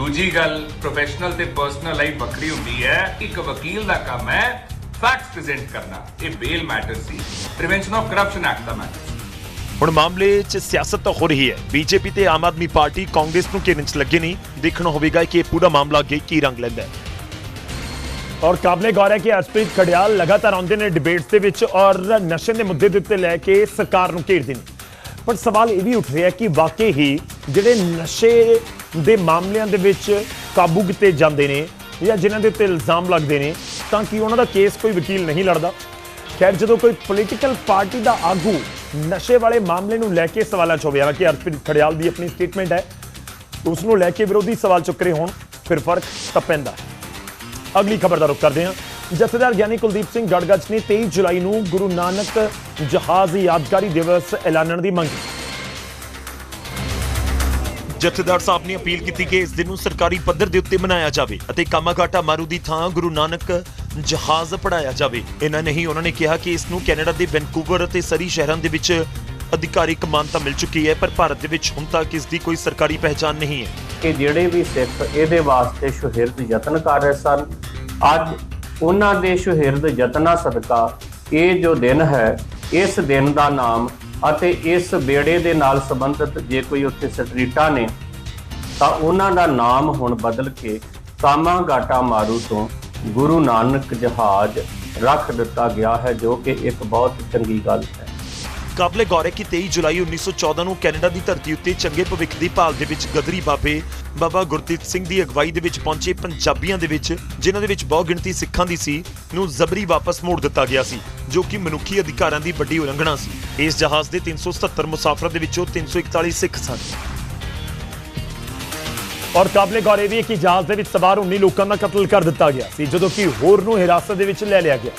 ਦੂਜੀ ਗੱਲ ਪ੍ਰੋਫੈਸ਼ਨਲ ਤੇ ਪਰਸਨਲ ਲਾਈਫ ਵੱਖਰੀ ਹੁੰਦੀ ਹੈ। ਇੱਕ ਵਕੀਲ ਦਾ ਕੰਮ ਹੈ ਫੈਕਟਸ ਪ੍ਰੈਜ਼ੈਂਟ ਕਰਨਾ। ਇਹ ਬੇਲ ਮੈਟਰ ਸੀ। ਪ੍ਰੀਵੈਂਸ਼ਨ ਆਫ ਕਰਪਸ਼ਨ ਐਕਟ ਦਾ ਮੈਟਰ ਹੁਣ ਮਾਮਲੇ 'ਚ ਸਿਆਸਤ ਤਾਂ ਹੋ ਰਹੀ ਹੈ। ਬੀਜੇਪੀ ਤੇ ਆਮ ਆਦਮੀ ਪਾਰਟੀ ਕਾਂਗਰਸ ਨੂੰ ਘੇਰਨ 'ਚ ਲੱਗੇ ਨਹੀਂ। ਦੇਖਣਾ ਹੋਵੇਗਾ ਕਿ ਇਹ ਪੂਰਾ ਮਾਮਲਾ ਅੱਗੇ ਕੀ ਰੰਗ ਲੈਂਦਾ ਹੈ। ਔਰ ਕਾਬਲੇ ਗੌਰ ਹੈ ਕਿ ਅਰਸ਼ਪ੍ਰੀਤ ਖੜਿਆਲ ਲਗਾਤਾਰ ਆਉਂਦੇ ਨੇ ਡਿਬੇਟਸ ਦੇ ਵਿੱਚ ਔਰ ਨਸ਼ੇ ਦੇ ਮੁੱਦੇ ਦੇ ਉੱਤੇ ਲੈ ਕੇ ਸਰਕਾਰ ਨੂੰ ਘੇਰਦੇ ਨੇ। ਪਰ ਸਵਾਲ ਇਹ ਵੀ ਉੱਠ ਰਿਹਾ ਕਿ ਵਾਕਈ ਹੀ ਜਿਹੜੇ ਨਸ਼ੇ ਦੇ ਮਾਮਲਿਆਂ ਦੇ ਵਿੱਚ ਕਾਬੂ ਕੀਤੇ ਜਾਂਦੇ ਨੇ ਜਾਂ ਜਿਨ੍ਹਾਂ ਦੇ ਉੱਤੇ ਇਲਜ਼ਾਮ ਲੱਗਦੇ ਨੇ, ਤਾਂ ਕਿ ਉਹਨਾਂ ਦਾ ਕੇਸ ਕੋਈ ਵਕੀਲ ਨਹੀਂ ਲੜਦਾ? ਖੈਰ, ਜਦੋਂ ਕੋਈ ਪੋਲੀਟੀਕਲ ਪਾਰਟੀ ਦਾ ਆਗੂ ਨਸ਼ੇ ਵਾਲੇ ਮਾਮਲੇ ਨੂੰ ਲੈ ਕੇ ਸਵਾਲਾਂ 'ਚ ਹੋਵੇ, ਹਾਲਾਂਕਿ ਅਰਸ਼ਪ੍ਰੀਤ ਖੜਿਆਲ ਦੀ ਆਪਣੀ ਸਟੇਟਮੈਂਟ ਹੈ ਉਸ ਨੂੰ ਲੈ ਕੇ ਵਿਰੋਧੀ ਸਵਾਲ ਚੁੱਕ ਰਹੇ ਹੋਣ, ਫਿਰ ਫ਼ਰਕ ਤਾਂ ਪੈਂਦਾ ਅਗਲੀ ਖਬਰ ਦਾ ਰੁਖ ਕਰਦੇ ਹਾਂ। ਜਥੇਦਾਰ ਗਿਆਨੀ ਕੁਲਦੀਪ ਸਿੰਘ ਗੜਗੱਜ ਨੇ 23 ਜੁਲਾਈ ਨੂੰ ਗੁਰੂ ਨਾਨਕ ਜਹਾਜ਼ ਯਾਦਗਾਰੀ ਦਿਵਸ ਐਲਾਨਣ ਦੀ ਮੰਗ ਕੀਤੀ। ਜਥੇਦਾਰ ਸਾਹਿਬ ਨੇ ਅਪੀਲ ਕੀਤੀ ਕਿ ਇਸ ਦਿਨ ਨੂੰ ਸਰਕਾਰੀ ਪੱਧਰ ਦੇ ਉੱਤੇ ਮਨਾਇਆ ਜਾਵੇ ਅਤੇ ਕਾਮਾਗਾਟਾ ਮਾਰੂ ਦੀ ਥਾਂ ਗੁਰੂ ਨਾਨਕ ਜਹਾਜ਼ ਪੜਾਇਆ ਜਾਵੇ। ਇਹਨਾਂ ਨਹੀਂ ਉਹਨਾਂ ਨੇ ਕਿਹਾ ਕਿ ਇਸ ਨੂੰ ਕੈਨੇਡਾ ਦੇ ਵੈਨਕੂਵਰ ਅਤੇ ਸਰੀ ਸ਼ਹਿਰਾਂ ਦੇ ਵਿੱਚ ਅਧਿਕਾਰਿਕ ਮਾਨਤਾ ਮਿਲ ਚੁੱਕੀ ਹੈ ਪਰ ਭਾਰਤ ਦੇ ਵਿੱਚ ਹੁਣ ਤੱਕ ਇਸ ਦੀ ਕੋਈ ਸਰਕਾਰੀ ਪਹਿਚਾਨ ਨਹੀਂ ਹੈ। ਕਿ ਜਿਹੜੇ ਵੀ ਸਿੱਖ ਇਹਦੇ ਵਾਸਤੇ ਸੁਹਿਰਦ ਯਤਨ ਕਰ ਰਹੇ ਸਨ ਅੱਜ ਉਹਨਾਂ ਦੇ ਸ਼ਹਿਰਦ ਯਤਨਾਂ ਸਦਕਾ ਇਹ ਜੋ ਦਿਨ ਹੈ, ਇਸ ਦਿਨ ਦਾ ਨਾਮ ਅਤੇ ਇਸ ਬੇੜੇ ਦੇ ਨਾਲ ਸੰਬੰਧਿਤ ਜੇ ਕੋਈ ਉੱਥੇ ਸਟਰੀਟਾਂ ਨੇ, ਤਾਂ ਉਹਨਾਂ ਦਾ ਨਾਮ ਹੁਣ ਬਦਲ ਕੇ ਕਾਮਾਗਾਟਾ ਮਾਰੂ ਤੋਂ ਗੁਰੂ ਨਾਨਕ ਜਹਾਜ਼ ਰੱਖ ਦਿੱਤਾ ਗਿਆ ਹੈ, ਜੋ ਕਿ ਇੱਕ ਬਹੁਤ ਚੰਗੀ ਗੱਲ ਹੈ। ਕਾਬਲੇ ਗੌਰ ਹੈ ਕਿ 23 ਜੁਲਾਈ 1914 ਨੂੰ ਕੈਨੇਡਾ ਦੀ ਧਰਤੀ ਉੱਤੇ ਚੰਗੇ ਭਵਿੱਖ ਦੀ ਭਾਲ ਦੇ ਵਿੱਚ ਗਦਰੀ ਬਾਬੇ ਬਾਬਾ ਗੁਰਦੀਪ ਸਿੰਘ ਦੀ ਅਗਵਾਈ ਦੇ ਵਿੱਚ ਪਹੁੰਚੇ ਪੰਜਾਬੀਆਂ ਦੇ ਵਿੱਚ, ਜਿਨ੍ਹਾਂ ਦੇ ਵਿੱਚ ਬਹੁਤ ਗਿਣਤੀ ਸਿੱਖਾਂ ਦੀ ਸੀ, ਨੂੰ ਜ਼ਬਰੀ ਵਾਪਸ ਮੋੜ ਦਿੱਤਾ ਗਿਆ ਸੀ, ਜੋ ਕਿ ਮਨੁੱਖੀ ਅਧਿਕਾਰਾਂ ਦੀ ਵੱਡੀ ਉਲੰਘਣਾ ਸੀ। ਇਸ ਜਹਾਜ਼ ਦੇ 377 ਮੁਸਾਫਰਾਂ ਦੇ ਵਿੱਚੋਂ 341 ਸਿੱਖ ਸਨ। ਔਰ ਕਾਬਲੇ ਗੌਰ ਇਹ ਵੀ ਹੈ ਕਿ ਜਹਾਜ਼ ਦੇ ਵਿੱਚ ਸਵਾਰ 19 ਲੋਕਾਂ ਦਾ ਕਤਲ ਕਰ ਦਿੱਤਾ ਗਿਆ ਸੀ, ਜਦੋਂ ਕਿ ਹੋਰ ਨੂੰ ਹਿਰਾਸਤ ਦੇ ਵਿੱਚ ਲੈ ਲਿਆ ਗਿਆ।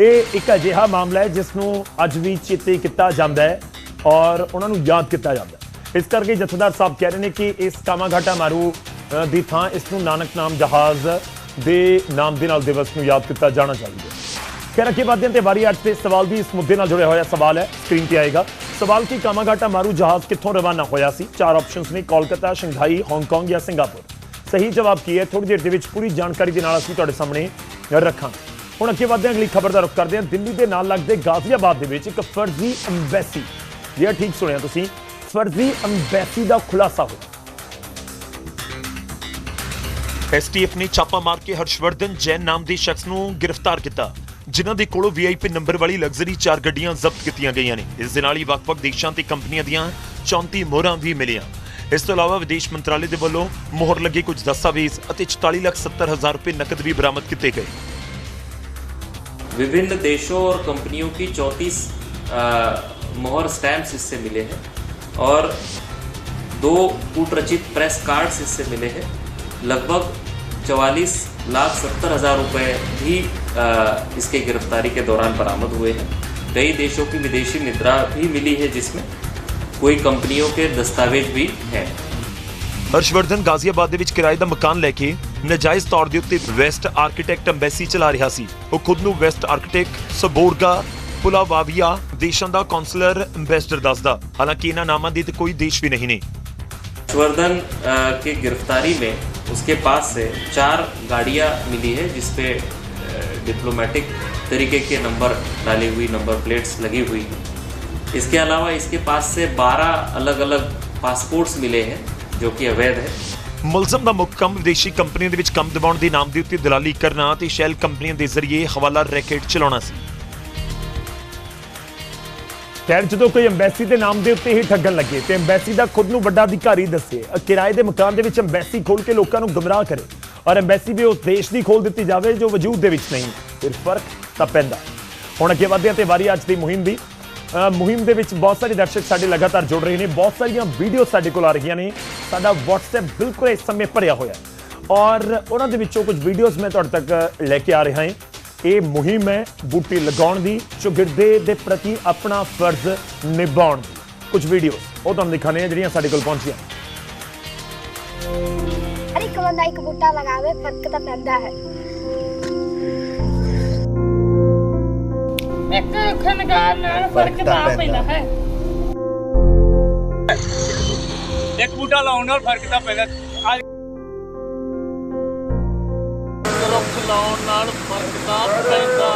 ਇਹ ਇੱਕ ਅਜਿਹਾ ਮਾਮਲਾ ਹੈ, ਜਿਸ ਨੂੰ ਅੱਜ ਵੀ ਚੇਤੇ ਕੀਤਾ ਜਾਂਦਾ ਹੈ ਔਰ ਉਹਨਾਂ ਨੂੰ ਯਾਦ ਕੀਤਾ ਜਾਂਦਾ ਹੈ। ਇਸ ਕਰਕੇ ਜਥੇਦਾਰ ਸਾਹਿਬ ਕਹਿ ਰਹੇ ਨੇ ਕਿ ਇਸ ਕਾਮਾਘਾਟਾ ਮਾਰੂ ਦੀ ਥਾਂ ਇਸ ਨੂੰ ਨਾਨਕ ਨਾਮ ਜਹਾਜ਼ ਦੇ ਨਾਮ ਦੇ ਨਾਲ ਦਿਵਸ ਨੂੰ ਯਾਦ ਕੀਤਾ ਜਾਣਾ ਚਾਹੀਦਾ ਖੈਰ, ਅੱਗੇ ਵਧਦੇ ਤੇ ਵਾਰੀ ਅੱਜ ਦੇ ਸਵਾਲ ਵੀ ਇਸ ਮੁੱਦੇ ਨਾਲ ਜੁੜਿਆ ਹੋਇਆ ਸਵਾਲ ਹੈ ਸਕਰੀਨ ਤੇ ਆਏਗਾ। ਸਵਾਲ ਕੀ ਕਾਮਾਗਾਟਾ ਮਾਰੂ ਜਹਾਜ਼ ਕਿੱਥੋਂ ਰਵਾਨਾ ਹੋਇਆ ਸੀ? ਚਾਰ ਆਪਸ਼ਨਸ ਨੇ, ਕੋਲਕਾਤਾ, ਸ਼ੰਘਾਈ ਹਾਂਗਕਾਂਗ ਜਾਂ ਸਿੰਗਾਪੁਰ। ਸਹੀ ਜਵਾਬ ਕੀ ਹੈ? ਥੋੜੀ ਦੇਰ ਦੇ ਵਿੱਚ ਪੂਰੀ ਜਾਣਕਾਰੀ ਦੇ ਨਾਲ ਅਸੀਂ ਤੁਹਾਡੇ ਸਾਹਮਣੇ ਰੱਖਾਂਗੇ। ਹੁਣ ਅੱਗੇ ਵਧਦੇ ਹਾਂ, ਅਗਲੀ ਖਬਰ ਦਾ ਰੁਖ ਕਰਦੇ ਹਾਂ। ਦਿੱਲੀ ਦੇ ਨਾਲ ਲੱਗਦੇ ਗਾਜ਼ੀਆਬਾਦ ਦੇ ਵਿੱਚ ਇੱਕ ਫਰਜ਼ੀ ਅੰਬੈਸੀ ਇਹ ਠੀਕ ਸੁਣਿਆ ਤੁਸੀਂ। ਫਰਜ਼ੀ ਅੰਬੈਸੀ ਦਾ ਖੁਲਾਸਾ ਹੋਇਆ ਐਸਟੀਐਫ ਨੇ ਛਾਪਾ ਮਾਰ ਕੇ ਹਰਸ਼ਵਰਧਨ ਜੈਨ ਨਾਮ ਦੇ ਸ਼ਖਸ ਨੂੰ ਗ੍ਰਿਫਤਾਰ ਕੀਤਾ ਜਿਨ੍ਹਾਂ ਦੇ ਕੋਲੋਂ ਵੀਆਈਪੀ ਨੰਬਰ ਵਾਲੀ ਲਗਜ਼ਰੀ ਚਾਰ ਗੱਡੀਆਂ ਜ਼ਬਤ ਕੀਤੀਆਂ ਗਈਆਂ ਨੇ ਇਸ ਦੇ ਨਾਲ ਹੀ ਵੱਖ-ਵੱਖ ਦੇਸ਼ਾਂ ਤੇ ਕੰਪਨੀਆਂ ਦੀਆਂ 34 ਮੋਹਰਾਂ ਵੀ ਮਿਲੀਆਂ ਇਸ ਤੋਂ ਇਲਾਵਾ ਵਿਦੇਸ਼ ਮੰਤਰਾਲੇ ਦੇ ਵੱਲੋਂ ਮੋਹਰ ਲੱਗੇ ਕੁਝ ਦਸਤਾਵੇਜ਼ ਅਤੇ 44 ਲੱਖ 70 ਹਜ਼ਾਰ ਰੁਪਏ ਨਕਦ ਵੀ ਬਰਾਮਦ ਕੀਤੇ ਗਏ विभिन्न देशों और कंपनियों की चौंतीस मोहर स्टैम्प्स इससे मिले हैं और दो कूटरचित प्रेस कार्ड्स इससे मिले हैं लगभग चवालीस लाख सत्तर हज़ार रुपये भी अ, इसके गिरफ्तारी के दौरान बरामद हुए हैं कई देशों की विदेशी मुद्रा भी मिली है जिसमें कोई कंपनियों के दस्तावेज भी हैं ਹਰਸ਼ਵਰਧਨ ਗਾਜ਼ੀਆਬਾਦ ਦੇ ਵਿੱਚ ਕਿਰਾਏ ਦਾ ਮਕਾਨ ਲੈ ਕੇ ਨਜਾਇਜ਼ ਤੌਰ ਦੇ ਉੱਤੇ ਵੈਸਟ ਆਰਕੀਟੈਕਟ ਅੰਬੈਸੀ ਚਲਾ ਰਿਹਾ ਸੀ ਉਹ ਖੁਦ ਨੂੰ ਵੈਸਟ ਆਰਕੀਟੈਕਟ ਸਬੋਰਗਾ ਪੁਲਾਵਾਵੀਆ ਦੇਸ਼ਾਂ ਦਾ ਕਾਉਂਸਲਰ ਅੰਬੈਸਡਰ ਦੱਸਦਾ ਹਾਲਾਂਕਿ ਇਹਨਾਂ ਨਾਮਾਂ ਦੇ ਤੇ ਕੋਈ ਦੇਸ਼ ਵੀ ਨਹੀਂ ਨੇ हर्षवर्धन अ, की गिरफ्तारी में उसके पास से चार गाड़ियां मिली है जिसपे अ, डिप्लोमेटिक तरीके के नंबर डाली हुई नंबर प्लेट्स लगी हुई हैं इसके अलावा इसके पास से 12 अलग अलग पासपोर्ट्स मिले हैं जो कि अवैध है ਮੁਲਜ਼ਮ ਦਾ ਮੁੱਖ ਕੰਮ ਵਿਦੇਸ਼ੀ ਕੰਪਨੀਆਂ ਦੇ ਵਿੱਚ ਕੰਮ ਦਿਵਾਉਣ ਦੇ ਨਾਮ ਦੇ ਉੱਤੇ ਦਲਾਲੀ ਕਰਨਾ ਤੇ ਸ਼ੈਲ ਕੰਪਨੀਆਂ ਦੇ ਜ਼ਰੀਏ ਹਵਾਲਾ ਰੈਕੇਟ ਚਲਾਉਣਾ ਸੀ ਖੈਰ ਜਦੋਂ ਕੋਈ ਅੰਬੈਸੀ ਦੇ ਨਾਮ ਦੇ ਉੱਤੇ ਹੀ ਠੱਗਣ ਲੱਗੇ ਤੇ ਅੰਬੈਸੀ ਦਾ ਖੁਦ ਨੂੰ ਵੱਡਾ ਅਧਿਕਾਰੀ ਦੱਸੇ ਕਿਰਾਏ ਦੇ ਮਕਾਨ ਦੇ ਵਿੱਚ ਅੰਬੈਸੀ ਖੋਲ ਕੇ ਲੋਕਾਂ ਨੂੰ ਗੁੰਮਰਾਹ ਕਰੇ ਔਰ ਅੰਬੈਸੀ ਵੀ ਉਸ ਦੇਸ਼ ਦੀ ਖੋਲ ਦਿੱਤੀ ਜਾਵੇ ਜੋ ਵਜੂਦ ਦੇ ਵਿੱਚ ਨਹੀਂ, ਫਿਰ ਫ਼ਰਕ ਤਾਂ ਪੈਂਦਾ। ਹੁਣ ਅੱਗੇ ਵਧਦੇ ਹਾਂ ਤੇ ਵਾਰੀ ਅੱਜ ਦੀ ਮੁਹਿੰਮ ਦੀ। ਮੁਹਿੰਮ ਦੇ ਵਿੱਚ ਬਹੁਤ ਸਾਰੇ ਦਰਸ਼ਕ ਸਾਡੇ ਲਗਾਤਾਰ ਜੁੜ ਰਹੇ ਨੇ, ਬਹੁਤ ਸਾਰੀਆਂ ਵੀਡੀਓ ਸਾਡੇ ਕੋਲ ਆ ਰਹੀਆਂ ਨੇ। ਸਾਡਾ WhatsApp ਬਿਲਕੁਲ ਇਸ ਸਮੇਂ ਭਰਿਆ ਹੋਇਆ ਔਰ ਉਹਨਾਂ ਦੇ ਵਿੱਚੋਂ ਕੁਝ ਵੀਡੀਓਜ਼ ਮੈਂ ਤੁਹਾਡੇ ਤੱਕ ਲੈ ਕੇ ਆ ਰਿਹਾ ਹਾਂ। ਇਹ ਮੁਹਿੰਮ ਹੈ ਬੂਟੀ ਲਗਾਉਣ ਦੀ ਚੁਗਿਰਦੇ ਦੇ ਪ੍ਰਤੀ ਆਪਣਾ ਫਰਜ਼ ਨਿਭਾਉਣ ਦੀ। ਕੁਝ ਵੀਡੀਓ ਉਹ ਤੁਹਾਨੂੰ ਦਿਖਾਣੇ ਆ ਜਿਹੜੀਆਂ ਸਾਡੇ ਕੋਲ ਪਹੁੰਚੀਆਂ। ਹਰ ਇੱਕ ਬੰਦਾ ਇੱਕ ਬੂਟਾ ਲਗਾਵੇ ਫ਼ਰਕ ਤਾਂ ਪੈਂਦਾ ਹੈ। ਇੱਕ ਰੁੱਖ ਲਗਾਉਣ ਨਾਲ ਫ਼ਰਕ ਤਾਂ ਪੈਂਦਾ। ਹੈ। ਇੱਕ ਬੂਟਾ ਲਾਉਣ ਨਾਲ ਫ਼ਰਕ ਤਾਂ ਪੈਂਦਾ। ਰੁੱਖ ਲਾਉਣ ਨਾਲ ਫ਼ਰਕ ਤਾਂ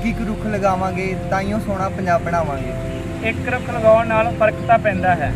ਇੱਕ ਰੁੱਖ ਲਗਾਵਾਂਗੇ, ਤਾਈਓ ਸੋਹਣਾ ਪੰਜਾਬ ਬਣਾਵਾਂਗੇ। ਇੱਕ ਰੁੱਖ ਲਗਾਉਣ ਨਾਲ ਫ਼ਰਕ ਤਾਂ ਪੈਂਦਾ ਹੈ।